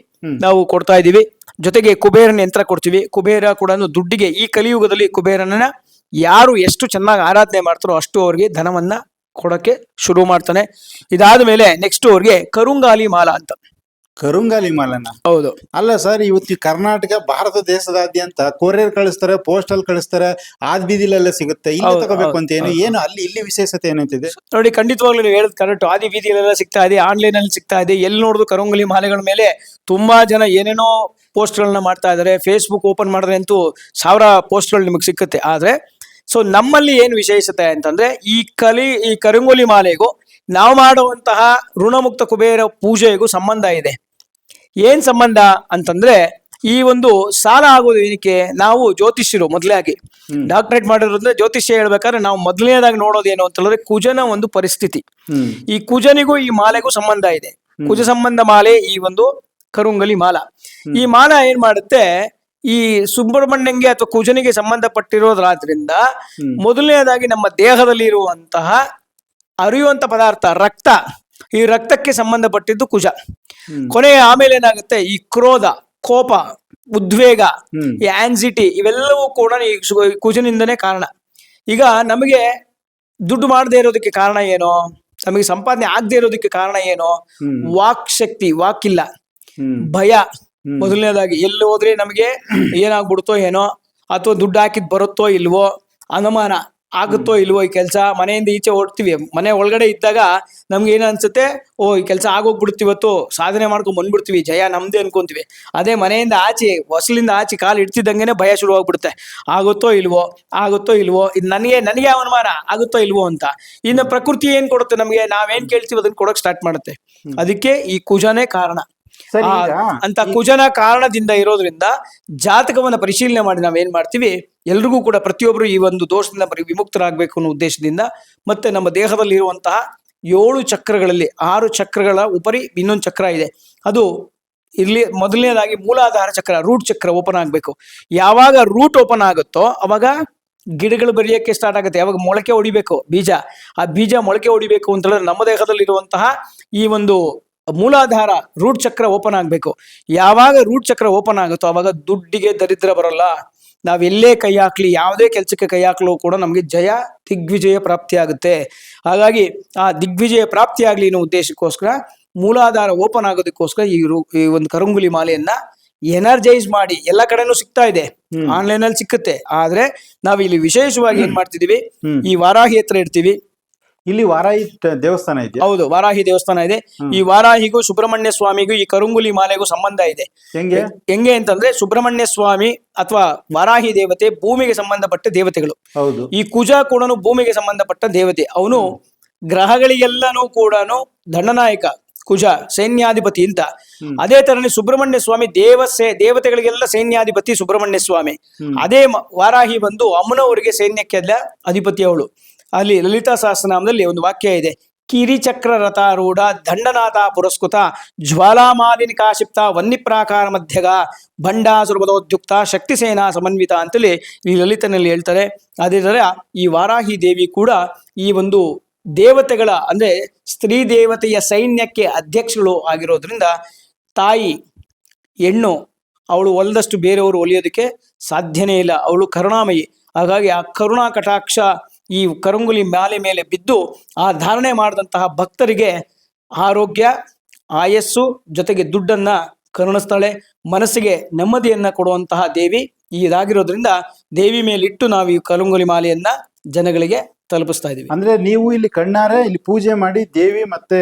ನಾವು ಕೊಡ್ತಾ ಇದ್ದೀವಿ. ಜೊತೆಗೆ ಕುಬೇರನ ಯಂತ್ರ ಕೊಡ್ತೀವಿ. ಕುಬೇರ ಕೂಡ ದುಡ್ಡಿಗೆ ಈ ಕಲಿಯುಗದಲ್ಲಿ ಕುಬೇರನ ಯಾರು ಎಷ್ಟು ಚೆನ್ನಾಗಿ ಆರಾಧನೆ ಮಾಡ್ತಾರೋ ಅಷ್ಟು ಅವ್ರಿಗೆ ಧನವನ್ನ ಕೊಡಕ್ಕೆ ಶುರು ಮಾಡ್ತಾನೆ. ಇದಾದ ಮೇಲೆ ನೆಕ್ಸ್ಟ್ ಅವ್ರಿಗೆ ಕರುಂಗಾಲಿ ಮಾಲಾ ಅಂತ. ಕರುಂಗಾಲಿ ಮಾಲನ. ಹೌದು. ಅಲ್ಲ ಸರ್ ಇವತ್ತು ಈ ಕರ್ನಾಟಕ ಭಾರತ ದೇಶದಾದ್ಯಂತ ಕೊರಿಯರ್ ಕಳಿಸ್ತಾರೆ ಪೋಸ್ಟಲ್ ಕಳಿಸ್ತಾರೆ ಆದ್ ಬೀದಿಲೆಲ್ಲ ಸಿಗುತ್ತೆ. ಇಲ್ಲಿ ಹೌದು, ತಗೋಬೇಕು ಹೌದು, ಅಂತ ಏನು ಏನು ಅಲ್ಲಿ ಇಲ್ಲಿ ವಿಶೇಷತೆ ಏನಂತಿದೆ? ನೋಡಿ ಖಂಡಿತವಾಗ್ಲೂ ನೀವು ಹೇಳದ್ ಕರೆಕ್ಟ್ ಆದಿ ಬೀದಿಯಲ್ಲೆಲ್ಲ ಸಿಗ್ತಾ ಇದೆ ಆನ್ಲೈನ್ ಅಲ್ಲಿ ಸಿಗ್ತಾ ಇದೆ. ಎಲ್ಲಿ ನೋಡಿದ್ರು ಕರುಂಗಲಿ ಮಾಲೆಗಳ ಮೇಲೆ ತುಂಬಾ ಜನ ಏನೇನೋ ಪೋಸ್ಟ್ಗಳನ್ನ ಮಾಡ್ತಾ ಇದ್ದಾರೆ ಫೇಸ್ಬುಕ್ ಓಪನ್ ಮಾಡಿದ್ರೆ ಅಂತೂ ಸಾವಿರ ಪೋಸ್ಟ್ಗಳು ನಿಮಗೆ ಸಿಕ್ಕುತ್ತೆ. ಆದ್ರೆ ಸೊ ನಮ್ಮಲ್ಲಿ ಏನು ವಿಶೇಷತೆ ಅಂತಂದ್ರೆ ಈ ಕಲಿ ಈ ಕರಂಗೋಲಿ ಮಾಲೆಗೂ ನಾವು ಮಾಡುವಂತಹ ಋಣಮುಕ್ತ ಕುಬೇರ ಪೂಜೆಗೂ ಸಂಬಂಧ ಇದೆ. ಏನ್ ಸಂಬಂಧ ಅಂತಂದ್ರೆ ಈ ಒಂದು ಸಾಲ ಆಗೋದು ಏನಕ್ಕೆ? ನಾವು ಜ್ಯೋತಿಷ್ಯರು ಮೊದಲೇ ಆಗಿ. ಡಾಕ್ಟರೇಟ್ ಮಾಡಿರೋದ್ರೆ ಜ್ಯೋತಿಷ್ಯ ಹೇಳ್ಬೇಕಾದ್ರೆ ನಾವು ಮೊದಲನೇದಾಗಿ ನೋಡೋದೇನು ಅಂತ ಹೇಳಿದ್ರೆ ಕುಜನ ಒಂದು ಪರಿಸ್ಥಿತಿ. ಈ ಕುಜನಿಗೂ ಈ ಮಾಲೆಗೂ ಸಂಬಂಧ ಇದೆ. ಕುಜ ಸಂಬಂಧ ಮಾಲೆ ಈ ಒಂದು ಕರುಂಗಲಿ ಮಾಲ. ಈ ಮಾಲ ಏನ್ ಮಾಡುತ್ತೆ? ಈ ಸುಬ್ರಹ್ಮಣ್ಯಂಗೆ ಅಥವಾ ಕುಜನಿಗೆ ಸಂಬಂಧಪಟ್ಟಿರೋದ್ರಾದ್ರಿಂದ ಮೊದಲನೇದಾಗಿ ನಮ್ಮ ದೇಹದಲ್ಲಿ ಇರುವಂತಹ ಅರಿಯುವಂತ ಪದಾರ್ಥ ರಕ್ತ. ಈ ರಕ್ತಕ್ಕೆ ಸಂಬಂಧಪಟ್ಟಿದ್ದು ಕುಜ. ಕೊನೆ ಆಮೇಲೆ ಏನಾಗುತ್ತೆ? ಈ ಕ್ರೋಧ ಕೋಪ ಉದ್ವೇಗ ಈ ಆನ್ಸಿಟಿ ಇವೆಲ್ಲವೂ ಕೂಡ ಈ ಕುಜನಿಂದನೇ ಕಾರಣ. ಈಗ ನಮಗೆ ದುಡ್ಡು ಮಾಡದೇ ಇರೋದಕ್ಕೆ ಕಾರಣ ಏನು? ನಮಗೆ ಸಂಪಾದನೆ ಆಗದೆ ಇರೋದಕ್ಕೆ ಕಾರಣ ಏನು? ವಾಕ್ ಶಕ್ತಿ ವಾಕ್ ಇಲ್ಲ. ಭಯ. ಮೊದಲನೇದಾಗಿ ಎಲ್ಲಿ ಹೋದ್ರೆ ನಮಗೆ ಏನಾಗ್ಬಿಡುತ್ತೋ ಏನೋ? ಅಥವಾ ದುಡ್ಡು ಹಾಕಿದ್ ಬರುತ್ತೋ ಇಲ್ವೋ? ಅನುಮಾನ. ಆಗುತ್ತೋ ಇಲ್ವೋ ಈ ಕೆಲಸ? ಮನೆಯಿಂದ ಈಚೆ ಓಡ್ತೀವಿ ಮನೆ ಒಳಗಡೆ ಇದ್ದಾಗ ನಮ್ಗೆ ಏನು ಅನ್ಸುತ್ತೆ? ಓ ಈ ಕೆಲಸ ಆಗೋಗ್ಬಿಡುತ್ತೆ ಇವತ್ತು. ಸಾಧನೆ ಮಾಡ್ಕೊಂಡ್ ಬಂದ್ಬಿಡ್ತೀವಿ. ಜಯ ನಮ್ದೇ ಅನ್ಕೊಂತೀವಿ. ಅದೇ ಮನೆಯಿಂದ ಆಚೆ ಹೊಸಲಿಂದ ಆಚೆ ಕಾಲು ಇಡ್ತಿದ್ದಂಗೆನೆ ಭಯ ಶುರು ಆಗ್ಬಿಡುತ್ತೆ. ಆಗುತ್ತೋ ಇಲ್ವೋ? ಆಗುತ್ತೋ ಇಲ್ವೋ? ಇದು ನನಗೆ ನನಗೆ ಅನುಮಾನ ಆಗುತ್ತೋ ಇಲ್ವೋ ಅಂತ. ಇನ್ನು ಪ್ರಕೃತಿ ಏನ್ ಕೊಡುತ್ತೆ ನಮ್ಗೆ? ನಾವೇನ್ ಕೇಳ್ತೀವಿ ಅದನ್ನ ಕೊಡೋಕೆ ಸ್ಟಾರ್ಟ್ ಮಾಡುತ್ತೆ. ಅದಕ್ಕೆ ಈ ಕುಜನೇ ಕಾರಣ. ಅಂತ ಕುಜನ ಕಾರಣದಿಂದ ಇರೋದ್ರಿಂದ ಜಾತಕವನ್ನ ಪರಿಶೀಲನೆ ಮಾಡಿ ನಾವೇನ್ ಮಾಡ್ತೀವಿ? ಎಲ್ರಿಗೂ ಕೂಡ ಪ್ರತಿಯೊಬ್ಬರು ಈ ಒಂದು ದೋಷದಿಂದ ವಿಮುಕ್ತರಾಗಬೇಕು ಅನ್ನೋ ಉದ್ದೇಶದಿಂದ ಮತ್ತೆ ನಮ್ಮ ದೇಹದಲ್ಲಿ ಇರುವಂತಹ ಏಳು ಚಕ್ರಗಳಲ್ಲಿ ಆರು ಚಕ್ರಗಳ ಉಪರಿ ಇನ್ನೊಂದು ಚಕ್ರ ಇದೆ. ಅದು ಇಲ್ಲಿ ಮೊದಲನೇದಾಗಿ ಮೂಲಾಧಾರ ಚಕ್ರ, ರೂಟ್ ಚಕ್ರ ಓಪನ್ ಆಗಬೇಕು. ಯಾವಾಗ ರೂಟ್ ಓಪನ್ ಆಗುತ್ತೋ ಅವಾಗ ಗಿಡಗಳು ಬರೆಯೋಕ್ಕೆ ಸ್ಟಾರ್ಟ್ ಆಗುತ್ತೆ. ಯಾವಾಗ ಮೊಳಕೆ ಹೊಡಿಬೇಕು ಬೀಜ. ಆ ಬೀಜ ಮೊಳಕೆ ಹೊಡಿಬೇಕು ಅಂತ ಹೇಳಿದ್ರೆ ನಮ್ಮ ದೇಹದಲ್ಲಿರುವಂತಹ ಈ ಒಂದು ಮೂಲಾಧಾರ, ರೂಟ್ ಚಕ್ರ ಓಪನ್ ಆಗಬೇಕು. ಯಾವಾಗ ರೂಟ್ ಚಕ್ರ ಓಪನ್ ಆಗುತ್ತೋ ಅವಾಗ ದುಡ್ಡಿಗೆ ದರಿದ್ರ ಬರಲ್ಲ. ನಾವ್ ಎಲ್ಲೇ ಕೈ ಹಾಕ್ಲಿ ಯಾವುದೇ ಕೆಲಸಕ್ಕೆ ಕೈ ಹಾಕಲು ಕೂಡ ನಮಗೆ ಜಯ ದಿಗ್ವಿಜಯ ಪ್ರಾಪ್ತಿ ಆಗುತ್ತೆ ಹಾಗಾಗಿ ಆ ದಿಗ್ವಿಜಯ ಪ್ರಾಪ್ತಿ ಆಗ್ಲಿ ಅನ್ನೋ ಉದ್ದೇಶಕ್ಕೋಸ್ಕರ ಮೂಲಾಧಾರ ಓಪನ್ ಆಗೋದಕ್ಕೋಸ್ಕರ ಈ ಈ ಒಂದು ಕರಂಗುಲಿ ಮಾಲೆಯನ್ನ ಎನರ್ಜೈಸ್ ಮಾಡಿ ಎಲ್ಲ ಕಡೆನೂ ಸಿಗ್ತಾ ಇದೆ. ಆನ್ಲೈನ್ ಅಲ್ಲಿ ಸಿಕ್ಕುತ್ತೆ. ಆದ್ರೆ ನಾವು ಇಲ್ಲಿ ವಿಶೇಷವಾಗಿ ಏನ್ ಮಾಡ್ತಿದೀವಿ ಈ ವಾರಾಹಿ ಹತ್ರ ಇಡ್ತೀವಿ ಇಲ್ಲಿ ವಾರಾಹಿ ದೇವಸ್ಥಾನ ಇದೆ ಹೌದು ವಾರಾಹಿ ದೇವಸ್ಥಾನ ಇದೆ. ಈ ವಾರಾಹಿಗೂ ಸುಬ್ರಹ್ಮಣ್ಯ ಸ್ವಾಮಿಗೂ ಈ ಕರುಂಗುಲಿ ಮಾಲೆಗೂ ಸಂಬಂಧ ಇದೆ. ಹೆಂಗೆ? ಹೆಂಗೆ ಅಂತಂದ್ರೆ ಸುಬ್ರಹ್ಮಣ್ಯ ಸ್ವಾಮಿ ಅಥವಾ ವಾರಾಹಿ ದೇವತೆ ಭೂಮಿಗೆ ಸಂಬಂಧಪಟ್ಟ ದೇವತೆಗಳು. ಹೌದು. ಈ ಕುಜ ಕೂಡ ಭೂಮಿಗೆ ಸಂಬಂಧಪಟ್ಟ ದೇವತೆ. ಅವನು ಗ್ರಹಗಳಿಗೆಲ್ಲನೂ ಕೂಡ ದಂಡನಾಯಕ ಕುಜ ಸೈನ್ಯಾಧಿಪತಿ ಅಂತ. ಅದೇ ತರನೇ ಸುಬ್ರಹ್ಮಣ್ಯ ಸ್ವಾಮಿ ದೇವ ಸೇ ದೇವತೆಗಳಿಗೆಲ್ಲ ಸೈನ್ಯಾಧಿಪತಿ ಸುಬ್ರಹ್ಮಣ್ಯ ಸ್ವಾಮಿ. ಅದೇ ವಾರಾಹಿ ಬಂದು ಅಮ್ಮನವರಿಗೆ ಸೈನ್ಯಕ್ಕೆಲ್ಲ ಅಧಿಪತಿ ಅವಳು. ಅಲ್ಲಿ ಲಲಿತಾ ಸಹಸ್ರನಾಮದಲ್ಲಿ ಒಂದು ವಾಕ್ಯ ಇದೆ. ಕಿರಿಚಕ್ರ ರಥಾರೂಢ ದಂಡನಾಥ ಪುರಸ್ಕೃತ ಜ್ವಾಲಾಮಾಲಿನಿ ಕಾಶಿಪ್ತ ವನ್ನಿಪ್ರಾಕಾರ ಮಧ್ಯಗ ಭಂಡಾಸುರಬಲೋದ್ಯುಕ್ತ ಶಕ್ತಿ ಸೇನಾ ಸಮನ್ವಿತ ಅಂತೇಳಿ ಈ ಲಲಿತನಲ್ಲಿ ಹೇಳ್ತಾರೆ. ಅದೇ ಈ ವಾರಾಹಿ ದೇವಿ ಕೂಡ ಈ ಒಂದು ದೇವತೆಗಳ ಅಂದ್ರೆ ಸ್ತ್ರೀ ದೇವತೆಯ ಸೈನ್ಯಕ್ಕೆ ಅಧ್ಯಕ್ಷಗಳು ಆಗಿರೋದ್ರಿಂದ ತಾಯಿ, ಹೆಣ್ಣು, ಅವಳು ಒಲ್ದಷ್ಟು ಬೇರೆಯವರು ಒಲಿಯೋದಕ್ಕೆ ಸಾಧ್ಯನೇ ಇಲ್ಲ. ಅವಳು ಕರುಣಾಮಯಿ. ಹಾಗಾಗಿ ಆ ಕರುಣಾ ಕಟಾಕ್ಷ ಈ ಕರಂಗುಲಿ ಮ್ಯಾಲೆ ಮೇಲೆ ಬಿದ್ದು ಆ ಧಾರಣೆ ಮಾಡಿದಂತಹ ಭಕ್ತರಿಗೆ ಆರೋಗ್ಯ, ಆಯಸ್ಸು, ಜೊತೆಗೆ ದುಡ್ಡನ್ನ ಕರುಣಿಸ್ತಾಳೆ, ಮನಸ್ಸಿಗೆ ನೆಮ್ಮದಿಯನ್ನ ಕೊಡುವಂತಹ ದೇವಿ ಇದಾಗಿರೋದ್ರಿಂದ ದೇವಿ ಮೇಲಿಟ್ಟು ನಾವು ಈ ಕರಂಗುಲಿ ಮಾಲೆಯನ್ನ ಜನಗಳಿಗೆ ತಲುಪಿಸ್ತಾ ಇದೀವಿ. ಅಂದ್ರೆ ನೀವು ಇಲ್ಲಿ ಕಣ್ಣಾರೆ ಇಲ್ಲಿ ಪೂಜೆ ಮಾಡಿ ದೇವಿ ಮತ್ತೆ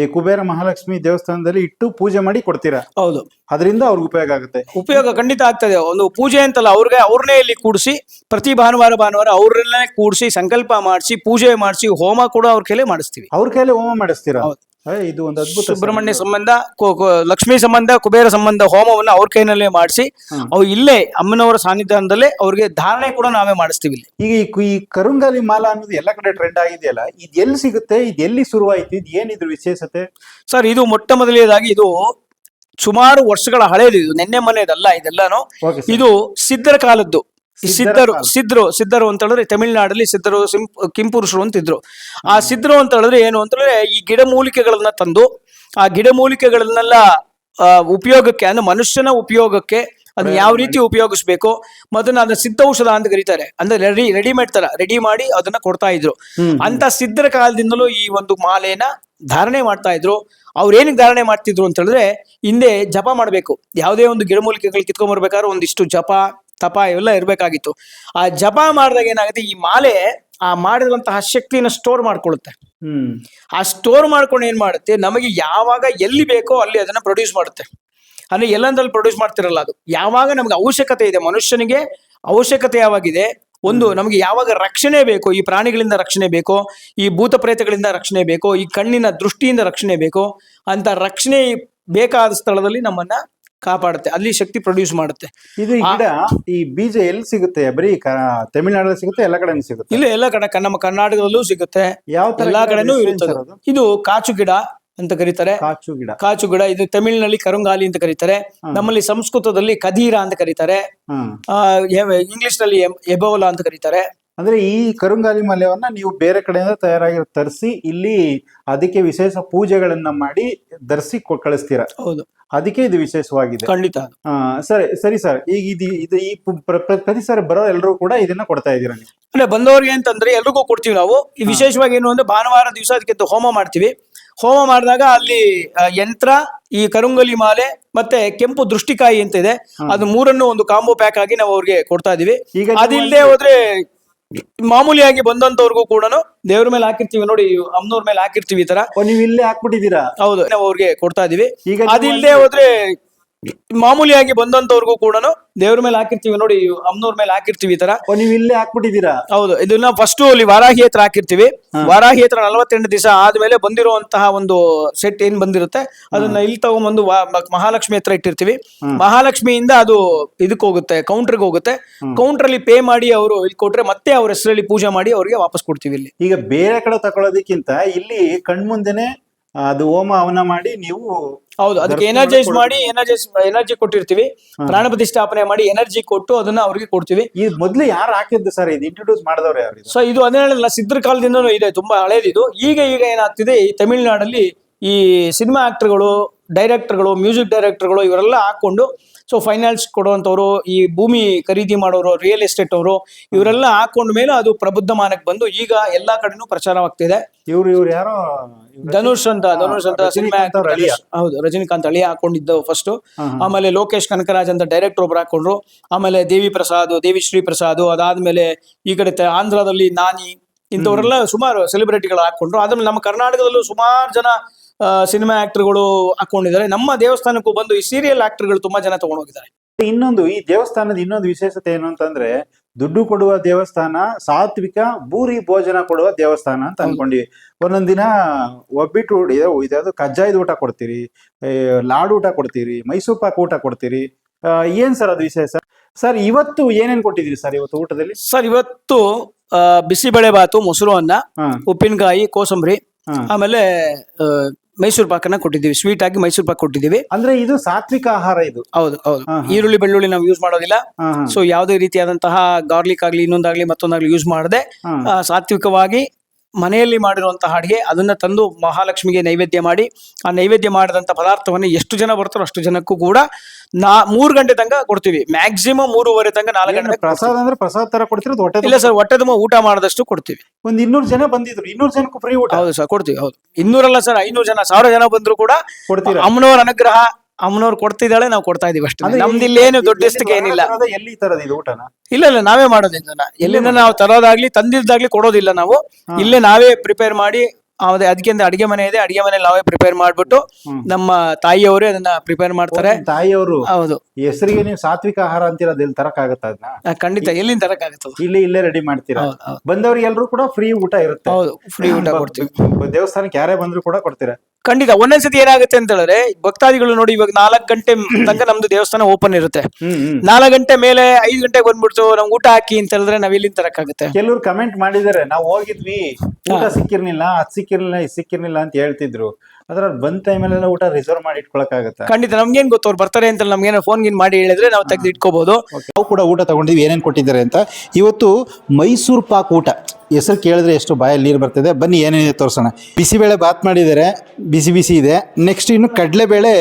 ಈ ಕುಬೇರ ಮಹಾಲಕ್ಷ್ಮಿ ದೇವಸ್ಥಾನದಲ್ಲಿ ಇಟ್ಟು ಪೂಜೆ ಮಾಡಿ ಕೊಡ್ತೀರಾ? ಹೌದು. ಅದರಿಂದ ಅವ್ರಿಗೆ ಉಪಯೋಗ ಆಗುತ್ತೆ. ಉಪಯೋಗ ಖಂಡಿತ ಆಗ್ತದೆ. ಒಂದು ಪೂಜೆ ಅಂತಲ್ಲ ಅವ್ರಿಗೆ ಅವ್ರನ್ನೇ ಇಲ್ಲಿ ಕೂಡಿಸಿ ಪ್ರತಿ ಭಾನುವಾರ ಭಾನುವಾರ ಅವ್ರನ್ನೇ ಕೂಡಿಸಿ ಸಂಕಲ್ಪ ಮಾಡಿಸಿ ಪೂಜೆ ಮಾಡಿಸಿ ಹೋಮ ಕೂಡ ಅವ್ರ ಕೈಲೇ ಮಾಡಿಸ್ತೀವಿ. ಅವ್ರ ಕೈಲೇ ಹೋಮ ಮಾಡಿಸ್ತೀರಾ? ಇದು ಒಂದು ಅದ್ಭುತ ಸುಬ್ರಹ್ಮಣ್ಯ ಸಂಬಂಧ ಲಕ್ಷ್ಮಿ ಸಂಬಂಧ ಕುಬೇರ ಸಂಬಂಧ ಹೋಮವನ್ನ ಅವ್ರ ಕೈನಲ್ಲೇ ಮಾಡಿಸಿ ಅವು ಇಲ್ಲೇ ಅಮ್ಮನವರ ಸಾನ್ನಿಧ್ಯದಲ್ಲೇ ಅವ್ರಿಗೆ ಧಾರಣೆ ಕೂಡ ನಾವೇ ಮಾಡಿಸ್ತೀವಿ ಈಗ ಈ ಕರುಂಗಾಲಿ ಮಾಲಾ ಅನ್ನೋದು ಎಲ್ಲ ಕಡೆ ಟ್ರೆಂಡ್ ಆಗಿದೆಯಲ್ಲ ಇದು ಎಲ್ಲಿ ಸಿಗುತ್ತೆ ಇದು ಎಲ್ಲಿ ಶುರುವಾಯ್ತು ಇದು ಏನಿದ್ರು ವಿಶೇಷತೆ? ಸರ್ ಇದು ಮೊಟ್ಟ ಮೊದಲನೇದಾಗಿ ಇದು ಸುಮಾರು ವರ್ಷಗಳ ಹಳೇದು ಇದು ನಿನ್ನೆ ಮನೆಯದಲ್ಲ ಇದೆಲ್ಲಾನು. ಇದು ಸಿದ್ಧರ ಕಾಲದ್ದು. ಸಿದ್ಧರ ಸಿದ್ಧರು. ಸಿದ್ಧರು ಅಂತ ಹೇಳಿದ್ರೆ ತಮಿಳುನಾಡಲ್ಲಿ ಸಿದ್ಧರು ಸಿಂ- ಕಿಂಪುರುಷರು ಅಂತಿದ್ರು ಆ ಸಿದ್ಧರು ಅಂತ ಹೇಳಿದ್ರೆ ಏನು ಅಂತ ಹೇಳಿದ್ರೆ ಈ ಗಿಡಮೂಲಿಕೆಗಳನ್ನ ತಂದು ಆ ಗಿಡಮೂಲಿಕೆಗಳನ್ನೆಲ್ಲ ಉಪಯೋಗಕ್ಕೆ ಅಂದ್ರೆ ಮನುಷ್ಯನ ಉಪಯೋಗಕ್ಕೆ ಅದನ್ನ ಯಾವ ರೀತಿ ಉಪಯೋಗಿಸ್ಬೇಕು ಮೊದಲ ಅದನ್ನ ಸಿದ್ಧ ಔಷಧ ಅಂತ ಕರೀತಾರೆ. ಅಂದ್ರೆ ರೆಡಿ ರೆಡಿಮೇಡ್ ತರ ರೆಡಿ ಮಾಡಿ ಅದನ್ನ ಕೊಡ್ತಾ ಇದ್ರು. ಅಂತ ಸಿದ್ಧರ ಕಾಲದಿಂದಲೂ ಈ ಒಂದು ಮಾಲೆನ ಧಾರಣೆ ಮಾಡ್ತಾ ಇದ್ರು. ಅವ್ರ ಏನಕ್ಕೆ ಧಾರಣೆ ಮಾಡ್ತಿದ್ರು ಅಂತ ಹೇಳಿದ್ರೆ ಹಿಂದೆ ಜಪ ಮಾಡಬೇಕು. ಯಾವುದೇ ಒಂದು ಗಿಡಮೂಲಿಕೆಗಳು ಕಿತ್ಕೊಂಡ್ಬರ್ಬೇಕಾದ್ರೆ ಒಂದಿಷ್ಟು ಜಪ ತಪ ಇವೆಲ್ಲ ಇರಬೇಕಾಗಿತ್ತು. ಆ ಜಪ ಮಾಡಿದಾಗ ಏನಾಗುತ್ತೆ ಈ ಮಾಲೆ ಆ ಮಾಡಿರುವಂತಹ ಶಕ್ತಿನ ಸ್ಟೋರ್ ಮಾಡ್ಕೊಳ್ಳುತ್ತೆ. ಆ ಸ್ಟೋರ್ ಮಾಡ್ಕೊಂಡು ಏನ್ ಮಾಡುತ್ತೆ ನಮಗೆ ಯಾವಾಗ ಎಲ್ಲಿ ಬೇಕೋ ಅಲ್ಲಿ ಅದನ್ನ ಪ್ರೊಡ್ಯೂಸ್ ಮಾಡುತ್ತೆ. ಅಂದ್ರೆ ಎಲ್ಲಂದ್ರಲ್ಲಿ ಪ್ರೊಡ್ಯೂಸ್ ಮಾಡ್ತಿರಲ್ಲ ಅದು. ಯಾವಾಗ ನಮ್ಗೆ ಅವಶ್ಯಕತೆ ಇದೆ ಮನುಷ್ಯನಿಗೆ ಅವಶ್ಯಕತೆ ಯಾವಾಗಿದೆ ಒಂದು ನಮಗೆ ಯಾವಾಗ ರಕ್ಷಣೆ ಬೇಕೋ ಈ ಪ್ರಾಣಿಗಳಿಂದ ರಕ್ಷಣೆ ಬೇಕೋ ಈ ಭೂತ ಪ್ರೇತಗಳಿಂದ ರಕ್ಷಣೆ ಬೇಕೋ ಈ ಕಣ್ಣಿನ ದೃಷ್ಟಿಯಿಂದ ರಕ್ಷಣೆ ಬೇಕೋ ಅಂತ ರಕ್ಷಣೆ ಬೇಕಾದ ಸ್ಥಳದಲ್ಲಿ ನಮ್ಮನ್ನ ಕಾಪಾಡುತ್ತೆ ಅಲ್ಲಿ ಶಕ್ತಿ ಪ್ರೊಡ್ಯೂಸ್ ಮಾಡುತ್ತೆ. ಇದು ಈ ಗಿಡ ಈ ಬೀಜ ಎಲ್ಲಿ ಸಿಗುತ್ತೆ? ಬರೀ ತಮಿಳುನಾಡಲ್ಲಿ ಸಿಗುತ್ತೆ ಎಲ್ಲ ಕಡೆ ಸಿಗುತ್ತೆ? ಇಲ್ಲ ಎಲ್ಲ ಕಡೆ ನಮ್ಮ ಕರ್ನಾಟಕದಲ್ಲೂ ಸಿಗುತ್ತೆ. ಯಾವ ತರ ಎಲ್ಲಾ ಕಡೆನೂ ಅದು? ಇದು ಕಾಚು ಗಿಡ ಅಂತ ಕರೀತಾರೆ. ಕಾಚು ಗಿಡ. ಕಾಚು ಗಿಡ ಇದು ತಮಿಳಿನಲ್ಲಿ ಕರುಂಗಾಲಿ ಅಂತ ಕರೀತಾರೆ. ನಮ್ಮಲ್ಲಿ ಸಂಸ್ಕೃತದಲ್ಲಿ ಕದೀರ ಅಂತ ಕರೀತಾರೆ. ಆ, ಇಂಗ್ಲಿಷ್ನಲ್ಲಿ ಎಬೋಲಾ ಅಂತ ಕರೀತಾರೆ. ಅಂದ್ರೆ ಈ ಕರುಂಗಾಲಿ ಮಲ್ಯವನ್ನ ನೀವು ಬೇರೆ ಕಡೆಯಿಂದ ತಯಾರಾಗಿ ತರಿಸಿ ಇಲ್ಲಿ ಅದಕ್ಕೆ ವಿಶೇಷ ಪೂಜೆಗಳನ್ನ ಮಾಡಿ ಧರಿಸಿ ಕಳಿಸ್ತೀರ? ಹೌದು. ಅದಕ್ಕೆ ಇದು ವಿಶೇಷವಾಗಿದೆ. ಖಂಡಿತ. ಆ, ಸರಿ ಸರಿ ಸರ್. ಈಗ ಇದು ಇದು ಈ ಪ್ರತಿ ಸಾರಿ ಬರೋ ಎಲ್ಲರೂ ಕೂಡ ಇದನ್ನ ಕೊಡ್ತಾ ಇದ್ದೀರಾ ನೀವು? ಅಂದ್ರೆ ಬಂದವರಿಗೆ ಅಂತಂದ್ರೆ ಎಲ್ರಿಗೂ ಕೊಡ್ತೀವಿ ನಾವು. ವಿಶೇಷವಾಗಿ ಏನು ಅಂದ್ರೆ ಭಾನುವಾರ ದಿವಸ ಅದಕ್ಕೆ ಹೋಮ ಮಾಡ್ತೀವಿ. ಹೋಮ ಮಾಡಿದಾಗ ಅಲ್ಲಿ ಯಂತ್ರ ಈ ಕರುಂಗಲಿ ಮಾಲೆ ಮತ್ತೆ ಕೆಂಪು ದೃಷ್ಟಿಕಾಯಿ ಅಂತ ಇದೆ. ಅದು ಮೂರನ್ನು ಒಂದು ಕಾಂಬೋ ಪ್ಯಾಕ್ ಆಗಿ ನಾವು ಅವ್ರಿಗೆ ಕೊಡ್ತಾ ಇದೀವಿ. ಅದಿಲ್ಲದೆ ಹೋದ್ರೆ ಮಾಮೂಲಿಯಾಗಿ ಬಂದಂತವ್ರಿಗೂ ಕೂಡ ದೇವ್ರ ಮೇಲೆ ಹಾಕಿರ್ತೀವಿ ನೋಡಿ ಅಮ್ಮನವ್ರ ಮೇಲೆ ಹಾಕಿರ್ತೀವಿ ಈ ತರ. ನೀವು ಇಲ್ಲೇ ಹಾಕ್ಬಿಟ್ಟಿದ್ದೀರಾ? ಹೌದು ನಾವು ಅವ್ರಿಗೆ ಕೊಡ್ತಾ ಇದೀವಿ. ಈಗ ಅದಿಲ್ಲದೆ ಹೋದ್ರೆ ಮಾಮೂಲಿಯಾಗಿ ಬಂದಂತವ್ರಿಗೂ ಕೂಡ ದೇವ್ರ ಮೇಲೆ ಹಾಕಿರ್ತೀವಿ ನೋಡಿ ಅಮ್ಮನವ್ರ ಮೇಲೆ ಹಾಕಿರ್ತೀವಿ ಈ ತರ. ನೀವು ಇಲ್ಲೇ ಹಾಕ್ಬಿಟ್ಟಿದ್ದೀರಾ? ಹೌದು ಇದನ್ನ ಫಸ್ಟ್ ಅಲ್ಲಿ ವಾರಾಹಿ ಹತ್ರ ಹಾಕಿರ್ತೀವಿ. ವಾರಾಹಿ ಹತ್ರ ನಲವತ್ತೆಂಟು ದಿವಸ ಆದ್ಮೇಲೆ ಬಂದಿರುವಂತಹ ಒಂದು ಸೆಟ್ ಏನ್ ಬಂದಿರುತ್ತೆ ಅದನ್ನ ಇಲ್ಲಿ ತಗೊಂಡ್ಬಂದು ಮಹಾಲಕ್ಷ್ಮಿ ಹತ್ರ ಇಟ್ಟಿರ್ತೀವಿ. ಮಹಾಲಕ್ಷ್ಮಿಯಿಂದ ಅದು ಇದಕ್ಕೆ ಹೋಗುತ್ತೆ ಕೌಂಟರ್ಗೆ ಹೋಗುತ್ತೆ. ಕೌಂಟರ್ ಅಲ್ಲಿ ಪೇ ಮಾಡಿ ಅವರು ಇಲ್ಲಿ ಕೊಟ್ರೆ ಮತ್ತೆ ಅವ್ರ ಹೆಸರಲ್ಲಿ ಪೂಜೆ ಮಾಡಿ ಅವ್ರಿಗೆ ವಾಪಸ್ ಕೊಡ್ತೀವಿ ಇಲ್ಲಿ. ಈಗ ಬೇರೆ ಕಡೆ ತಗೊಳ್ಳೋದಕ್ಕಿಂತ ಇಲ್ಲಿ ಕಣ್ಮುಂದೆನೆ ಅದು ಹೋಮ ಅವನ ಮಾಡಿ ನೀವು ಹೌದು ಅದಕ್ಕೆ ಎನರ್ಜೈಸ್ ಮಾಡಿ ಎನರ್ಜೈಸ್ ಎನರ್ಜಿ ಕೊಟ್ಟಿರ್ತೀವಿ. ಪ್ರಾಣ ಪ್ರತಿಷ್ಠಾಪನೆ ಮಾಡಿ ಎನರ್ಜಿ ಕೊಟ್ಟು ಅದನ್ನ ಅವ್ರಿಗೆ ಕೊಡ್ತೀವಿ. ಈ ಮೊದ್ಲು ಯಾರು ಹಾಕಿದ್ದು ಸರ್ ಇದು? ಇಂಟ್ರೊಡ್ಯೂಸ್ ಮಾಡಿದವ್ರು ಯಾರು ಇದು? ಸೊ ಇದು ಅದೇ ಹೇಳಿದ್ನಲ್ಲ ಸಿದ್ಧರ ಕಾಲದಿಂದನೂ ಇದೆ ತುಂಬಾ ಹಳೇದಿದು. ಈಗ ಈಗ ಏನಾಗ್ತಿದೆ ಈ ತಮಿಳುನಾಡಲ್ಲಿ ಈ ಸಿನಿಮಾ ಆಕ್ಟರ್ಗಳು ಡೈರೆಕ್ಟರ್ಗಳು ಮ್ಯೂಸಿಕ್ ಡೈರೆಕ್ಟರ್ಗಳು ಇವರೆಲ್ಲ ಹಾಕೊಂಡು ಸೊ ಫೈನಾನ್ಸ್ ಕೊಡುವಂಥವ್ರು ಈ ಭೂಮಿ ಖರೀದಿ ಮಾಡೋರು ರಿಯಲ್ ಎಸ್ಟೇಟ್ ಅವರು ಇವರೆಲ್ಲ ಹಾಕೊಂಡ ಮೇಲೆ ಅದು ಪ್ರಬುದ್ಧಮಾನಕ್ಕೆ ಬಂದು ಈಗ ಎಲ್ಲಾ ಕಡೆನೂ ಪ್ರಚಾರವಾಗ್ತಿದೆ. ಇವ್ರು ಇವ್ರು ಯಾರೋ ಧನುಷ್ ಅಂತ ಧನುಷ್ ಅಂತ ಸಿನಿಮಾ ಹೌದು ರಜನಿಕಾಂತ್ ಅಳಿಯ ಹಾಕೊಂಡಿದ್ದು ಫಸ್ಟ್. ಆಮೇಲೆ ಲೋಕೇಶ್ ಕನಕರಾಜ್ ಅಂತ ಡೈರೆಕ್ಟರ್ ಒಬ್ರು ಹಾಕೊಂಡ್ರು. ಆಮೇಲೆ ದೇವಿ ಪ್ರಸಾದ್ ದೇವಿ ಶ್ರೀ ಪ್ರಸಾದ್ ಅದಾದ್ಮೇಲೆ ಈ ಕಡೆ ಆಂಧ್ರದಲ್ಲಿ ನಾನಿ ಇಂಥವರೆಲ್ಲ ಸುಮಾರು ಸೆಲೆಬ್ರಿಟಿಗಳು ಹಾಕೊಂಡ್ರು. ಆದ್ರೆ ನಮ್ಮ ಕರ್ನಾಟಕದಲ್ಲೂ ಸುಮಾರು ಜನ ಸಿನಿಮಾ ಆಕ್ಟರ್ಗಳು ಹಾಕೊಂಡಿದ್ದಾರೆ. ನಮ್ಮ ದೇವಸ್ಥಾನಕ್ಕೂ ಬಂದು ಈ ಸೀರಿಯಲ್ ಆಕ್ಟರ್ಗಳು ತುಂಬಾ ಜನ ತಗೊಂಡು ಹೋಗಿದ್ದಾರೆ. ಇನ್ನೊಂದು ಈ ದೇವಸ್ಥಾನದ ಇನ್ನೊಂದು ವಿಶೇಷತೆ ಏನು ಅಂತಂದ್ರೆ ದುಡ್ಡು ಕೊಡುವ ದೇವಸ್ಥಾನ ಸಾತ್ವಿಕ ಭೂರಿ ಭೋಜನ ಕೊಡುವ ದೇವಸ್ಥಾನ ಅಂತ ಅನ್ಕೊಂಡಿವಿ. ಒಂದೊಂದ್ ದಿನ ಒಬ್ಬಿಟ್ಟು ಇದೆ ಇದ್ಯಾವುದು ಕಜ್ಜಾಯದ ಊಟ ಕೊಡ್ತೀರಿ ಲಾಡ್ ಊಟ ಕೊಡ್ತೀರಿ ಮೈಸೂರು ಪಾಕ್ ಊಟ ಕೊಡ್ತೀರಿ ಏನ್ ಸರ್ ಅದು ವಿಶೇಷ? ಸರ್ ಇವತ್ತು ಏನೇನ್ ಕೊಟ್ಟಿದ್ದೀರಿ ಸರ್ ಇವತ್ತು ಊಟದಲ್ಲಿ? ಸರ್ ಇವತ್ತು ಬಿಸಿಬೇಳೆ ಬಾತು ಮೊಸರು ಅನ್ನ ಉಪ್ಪಿನಕಾಯಿ ಕೋಸಂಬರಿ ಆಮೇಲೆ ಮೈಸೂರು ಪಾಕನ್ನ ಕೊಟ್ಟಿದ್ದೀವಿ ಸ್ವೀಟ್ ಆಗಿ ಮೈಸೂರು ಪಾಕ್ ಕೊಟ್ಟಿದ್ದೀವಿ ಅಂದ್ರೆ ಇದು ಸಾತ್ವಿಕ ಆಹಾರ ಇದು ಹೌದು ಹೌದು. ಈರುಳ್ಳಿ ಬೆಳ್ಳುಳ್ಳಿ ನಾವು ಯೂಸ್ ಮಾಡೋದಿಲ್ಲ. ಸೊ ಯಾವುದೇ ರೀತಿಯಾದಂತಹ ಗಾರ್ಲಿಕ್ ಆಗ್ಲಿ ಇನ್ನೊಂದಾಗ್ಲಿ ಮತ್ತೊಂದಾಗ್ಲಿ ಯೂಸ್ ಮಾಡದೆ. ಸಾತ್ವಿಕವಾಗಿ ಮನೆಯಲ್ಲಿ ಮಾಡಿರುವಂತಹ ಅಡಿಗೆ ಅದನ್ನ ತಂದು ಮಹಾಲಕ್ಷ್ಮಿಗೆ ನೈವೇದ್ಯ ಮಾಡಿ ಆ ನೈವೇದ್ಯ ಮಾಡಿದಂತ ಪದಾರ್ಥವನ್ನು ಎಷ್ಟು ಜನ ಬರ್ತಾರೋ ಅಷ್ಟು ಜನಕ್ಕೂ ಕೂಡ ನಾ ಮೂರು ಗಂಟೆ ತನಕ ಕೊಡ್ತೀವಿ. ಮ್ಯಾಕ್ಸಿಮಮ್ ಮೂರುವರೆ ತನಕ ನಾಲ್ಕು ಗಂಟೆ ಪ್ರಸಾದ ಅಂದ್ರೆ ಪ್ರಸಾದ ತರ ಕೊಡ್ತಿರೋದು ಹೊಟ್ಟೆ ಇಲ್ಲ ಸರ್ ಹೊಟ್ಟೆ ತುಂಬ ಊಟ ಮಾಡಿದಷ್ಟು ಕೊಡ್ತೀವಿ. ಒಂದ್ ಇನ್ನೂರು ಜನ ಬಂದಿದ್ರು. ಇನ್ನೂರು ಜನಕ್ಕೂ ಫ್ರೀ ಊಟ? ಹೌದು ಸರ್ ಕೊಡ್ತೀವಿ ಹೌದು. ಇನ್ನೂರಲ್ಲ ಸರ್ ಐನೂರು ಜನ ಸಾವಿರ ಜನ ಬಂದ್ರು ಕೂಡ ಕೊಡ್ತೀವಿ ಅಮ್ಮನವರ ಅನುಗ್ರಹ ಅಮ್ಮನವ್ರು ಕೊಡ್ತಿದ್ದಾಳೆ ನಾವು ಕೊಡ್ತಾ ಇದೀವಿ ಅಷ್ಟೇ. ನಮ್ದು ಇಲ್ಲಿ ಇಲ್ಲೇನು ದೊಡ್ಡ ದೊಡ್ಡಸ್ತಿಗೆ ಏನಿಲ್ಲ. ಎಲ್ಲಿ ತರದ್ ಇದು ಊಟನ? ಇಲ್ಲ ಇಲ್ಲ ನಾವೇ ಮಾಡೋದು ಇದನ್ನ. ಎಲ್ಲಿಂದ ನಾವು ತರೋದಾಗ್ಲಿ ತಂದಿದ್ದಾಗ್ಲಿ ಕೊಡೋದಿಲ್ಲ ನಾವು. ಇಲ್ಲೇ ನಾವೇ ಪ್ರಿಪೇರ್ ಮಾಡಿ ಅದೇ ಅದಕ್ಕೆ ಅಡಿಗೆ ಮನೆ ಇದೆ ಅಡಿಗೆ ಮನೆ ನಾವೇ ಪ್ರಿಪೇರ್ ಮಾಡ್ಬಿಟ್ಟು ನಮ್ಮ ತಾಯಿಯವರೇ ಅದನ್ನ ಪ್ರಿಪೇರ್ ಮಾಡ್ತಾರೆ. ತಾಯಿಯವರು? ಹೌದು. ಹೆಸರಿಗೆ ನೀವು ಸಾತ್ವಿಕ ಆಹಾರ ಅಂತೀರ ಎಲ್ಲಿ ತರಕಾಗತ್ತ ಆಗತ್ತ ಅದನ್ನ ಖಂಡಿತ ಎಲ್ಲಿಂದ ತರಕಾಗತ್ತ ಇಲ್ಲಿ ಇಲ್ಲೇ ರೆಡಿ ಮಾಡ್ತೀರಾ. ಬಂದವ್ರಿಗೆ ಎಲ್ರು ಕೂಡ ಫ್ರೀ ಊಟ ಇರುತ್ತೆ. ಹೌದು ಫ್ರೀ ಊಟ ಕೊಡ್ತೀವಿ. ದೇವಸ್ಥಾನಕ್ಕೆ ಯಾರೇ ಬಂದ್ರು ಕೂಡ ಕೊಡ್ತೀರಾ? ಖಂಡಿತ. ಒಂದೊಂದ್ಸತಿ ಏನಾಗುತ್ತೆ ಅಂತ ಹೇಳಿದ್ರೆ ಭಕ್ತಾದಿಗಳು ನೋಡಿ ಇವಾಗ ನಾಲ್ಕು ಗಂಟೆ ತನಕ ನಮ್ದು ದೇವಸ್ಥಾನ ಓಪನ್ ಇರುತ್ತೆ. ನಾಲ್ಕು ಗಂಟೆ ಮೇಲೆ ಐದು ಗಂಟೆಗೆ ಬಂದ್ಬಿಡ್ತು ನಮ್ಗೆ ಊಟ ಹಾಕಿ ಅಂತ ಹೇಳಿದ್ರೆ ನಾವ್ ಎಲ್ಲಿಂದ ತರಕಾಗುತ್ತೆ ಕೆಲವ್ರು ಕಮೆಂಟ್ ಮಾಡಿದಾರೆ ನಾವು ಹೋಗಿದ್ವಿ ಊಟ ಸಿಕ್ಕಿರ್ಲಿಲ್ಲ ಅದ್ ಸಿಕ್ಕಿರ್ಲಿಲ್ಲ ಇದ್ ಸಿಕ್ಕಿರ್ಲಿಲ್ಲ ಅಂತ ಹೇಳ್ತಿದ್ರು. ಅದ್ರ ಬಂದ ಟೈಮಲ್ಲೆಲ್ಲ ಊಟ ರಿಸರ್ವ್ ಮಾಡಿ ಇಟ್ಕೊಳಕ್ ಆಗತ್ತ? ಖಂಡಿತ ನಮ್ಗೇನ್ ಗೊತ್ತು ಅವ್ರು ಬರ್ತಾರೆ ಅಂತ ನಮ್ಗೇನೋ ಫೋನ್ ಗಿನ್ ಮಾಡಿ ಹೇಳಿದ್ರೆ ನಾವು ತೆಗೆದು ಇಟ್ಕೋಬಹುದು ನಾವು ಕೂಡ ಊಟ ತಗೊಂಡಿದ್ವಿ ಏನೇನು ಕೊಟ್ಟಿದ್ದಾರೆ ಅಂತ. ಇವತ್ತು ಮೈಸೂರು ಪಾಕ್ ಊಟ. ಹೆಸರು ಕೇಳಿದ್ರೆ ಎಷ್ಟು ಬಾಯಲ್ಲಿ ನೀರು ಬರ್ತದೆ. ಬನ್ನಿ ಏನೇನಿದೆ ತೋರಿಸೋಣ. ಬಿಸಿಬೇಳೆ ಬಾತ್ ಮಾಡಿದ್ದಾರೆ ಬಿಸಿ ಬಿಸಿ ಇದೆ. ನೆಕ್ಸ್ಟ್ ಇನ್ನು ಕಡಲೆಬೇಳೆ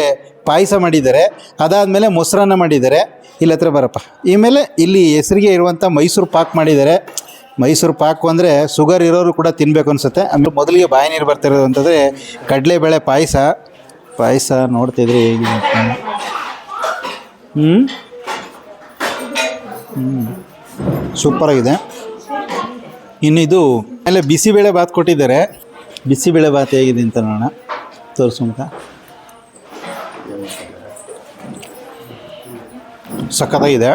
ಪಾಯಸ ಮಾಡಿದ್ದಾರೆ. ಅದಾದಮೇಲೆ ಮೊಸರನ್ನ ಮಾಡಿದ್ದಾರೆ. ಇಲ್ಲ ಹತ್ರ ಬರಪ್ಪ ಮೇಲೆ ಇಲ್ಲಿ ಹೆಸರಿಗೆ ಇರುವಂಥ ಮೈಸೂರು ಪಾಕ್ ಮಾಡಿದ್ದಾರೆ. ಮೈಸೂರು ಪಾಕು ಅಂದರೆ ಶುಗರ್ ಇರೋರು ಕೂಡ ತಿನ್ನಬೇಕು ಅನಿಸುತ್ತೆ. ಆಮೇಲೆ ಮೊದಲಿಗೆ ಬಾಯಿ ನೀರು ಬರ್ತಿರೋದು ಅಂತಂದರೆ ಕಡಲೆಬೇಳೆ ಪಾಯಸ. ಪಾಯಸ ನೋಡ್ತಿದ್ರೆ ಹೇಗೆ ಅಂತ. ಹ್ಞೂ ಸೂಪರಾಗಿದೆ ಇನ್ನು ಇದು ಬಿಸಿಬೇಳೆ ಬಾತ್ ಕೊಟ್ಟಿದ್ದಾರೆ. ಬಿಸಿಬೇಳೆ ಬಾತ್ ಹೇಗಿದೆ ಅಂತ ನೋಡೋಣ. ತೋರಿಸುವಂತ ಸಖತ್ತಾಗಿದೆ.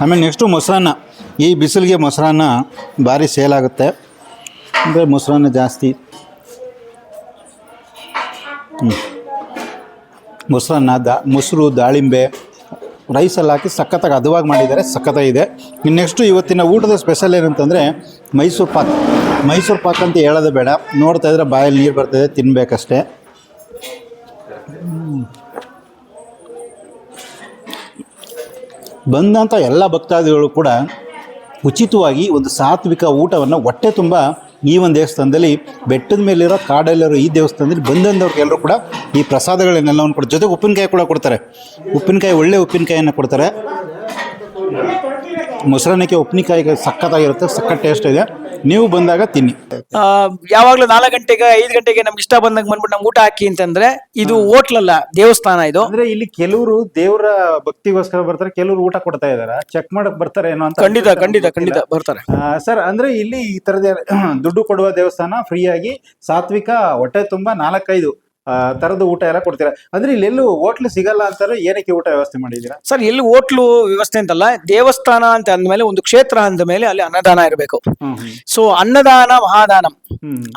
ಆಮೇಲೆ ನೆಕ್ಸ್ಟು ಮೊಸರನ್ನ ಈ ಬಿಸಿಲಿಗೆ ಮೊಸರನ್ನ ಭಾರಿ ಸೇಲ್ ಆಗುತ್ತೆ. ಅಂದರೆ ಮೊಸರನ್ನ ಜಾಸ್ತಿ. ಮೊಸರನ್ನ ದಾ, ಮೊಸರು, ದಾಳಿಂಬೆ ರೈಸಲ್ಲಿ ಹಾಕಿ ಸಖತ್ತಾಗಿ ಅದುವಾಗಿ ಮಾಡಿದ್ದಾರೆ. ಸಖತ್ತಾಗಿದೆ ಇನ್ನು ನೆಕ್ಸ್ಟು ಇವತ್ತಿನ ಊಟದ ಸ್ಪೆಷಲ್ ಏನಂತಂದರೆ ಮೈಸೂರು ಪಾಕ್. ಮೈಸೂರು ಪಾಕ್ ಅಂತ ಹೇಳೋದು ಬೇಡ. ನೋಡ್ತಾ ಇದ್ರೆ ಬಾಯಲ್ಲಿ ನೀರು ಬರ್ತದೆ ತಿನ್ನಬೇಕಷ್ಟೇ ಬಂದಂಥ ಎಲ್ಲ ಭಕ್ತಾದಿಗಳು ಕೂಡ ಉಚಿತವಾಗಿ ಒಂದು ಸಾತ್ವಿಕ ಊಟವನ್ನು ಹೊಟ್ಟೆ ತುಂಬ ಈ ಒಂದು ದೇವಸ್ಥಾನದಲ್ಲಿ ಬೆಟ್ಟದ ಮೇಲಿರೋ ಕಾಡಲ್ಲಿರೋ ಈ ದೇವಸ್ಥಾನದಲ್ಲಿ ಬಂದಂಥವ್ರಿಗೆಲ್ಲರೂ ಕೂಡ ಈ ಪ್ರಸಾದಗಳನ್ನೆಲ್ಲವನ್ನು ಕೊಡ್ತಾರೆ ಜೊತೆಗೆ ಉಪ್ಪಿನಕಾಯಿ ಕೂಡ ಕೊಡ್ತಾರೆ. ಉಪ್ಪಿನಕಾಯಿ ಒಳ್ಳೆ ಉಪ್ಪಿನಕಾಯಿಯನ್ನು ಕೊಡ್ತಾರೆ. ಮೊಸರನ್ನಕ್ಕೆ ಉಪ್ಪಿನಕಾಯಿಗೆ ಸಖತ್ತಾಗಿರುತ್ತೆ ಸಖತ್ ಟೇಸ್ಟ್ ಇದೆ. ನೀವು ಬಂದಾಗ ತಿನ್ನಿ. ಯಾವಾಗಲೂ ನಾಲ್ಕು ಗಂಟೆಗೆ ಐದು ಗಂಟೆಗೆ ನಮ್ಗೆ ಇಷ್ಟ ಬಂದಾಗ ಬಂದ್ಬಿಟ್ಟು ನಮ್ಗೆ ಊಟ ಹಾಕಿ ಅಂತಂದ್ರೆ ಇದು ಹೋಟ್ಲಲ್ಲ ದೇವಸ್ಥಾನ ಇದು. ಅಂದ್ರೆ ಇಲ್ಲಿ ಕೆಲವರು ದೇವರ ಭಕ್ತಿಗೋಸ್ಕರ ಬರ್ತಾರೆ ಕೆಲವರು ಊಟ ಕೊಡ್ತಾ ಇದಾರೆ. ಚೆಕ್ ಮಾಡಕ್ ಬರ್ತಾರೆ ಏನೋ ಅಂತ ಖಂಡಿತ ಖಂಡಿತ ಖಂಡಿತ ಬರ್ತಾರೆ. ಸರ್ ಅಂದ್ರೆ ಇಲ್ಲಿ ಈ ತರದ ದುಡ್ಡು ಕೊಡುವ ದೇವಸ್ಥಾನ ಫ್ರೀಯಾಗಿ ಸಾತ್ವಿಕ ಹೊಟ್ಟೆ ತುಂಬಾ ನಾಲ್ಕೈದು. ತರದ ಊಟ ಎಲ್ಲ ಕೊಡ್ತೀರಾ? ಅಂದ್ರೆ ಇಲ್ಲೆಲ್ಲೂ ಹೋಟ್ಲು ಸಿಗಲ್ಲ ಅಂತಾರೆ ಏನಕ್ಕೆ ಊಟ ವ್ಯವಸ್ಥೆ ಮಾಡಿದೀರಾ ಸರ್ ಎಲ್ಲಿ ಹೋಟ್ಲು ವ್ಯವಸ್ಥೆ ಅಂತಲ್ಲ ದೇವಸ್ಥಾನ ಅಂತ ಅಂದ್ಮೇಲೆ ಒಂದು ಕ್ಷೇತ್ರ ಅಂದ ಮೇಲೆ ಅಲ್ಲಿ ಅನ್ನದಾನ ಇರಬೇಕು. ಸೊ ಅನ್ನದಾನ ಮಹಾದಾನಂ.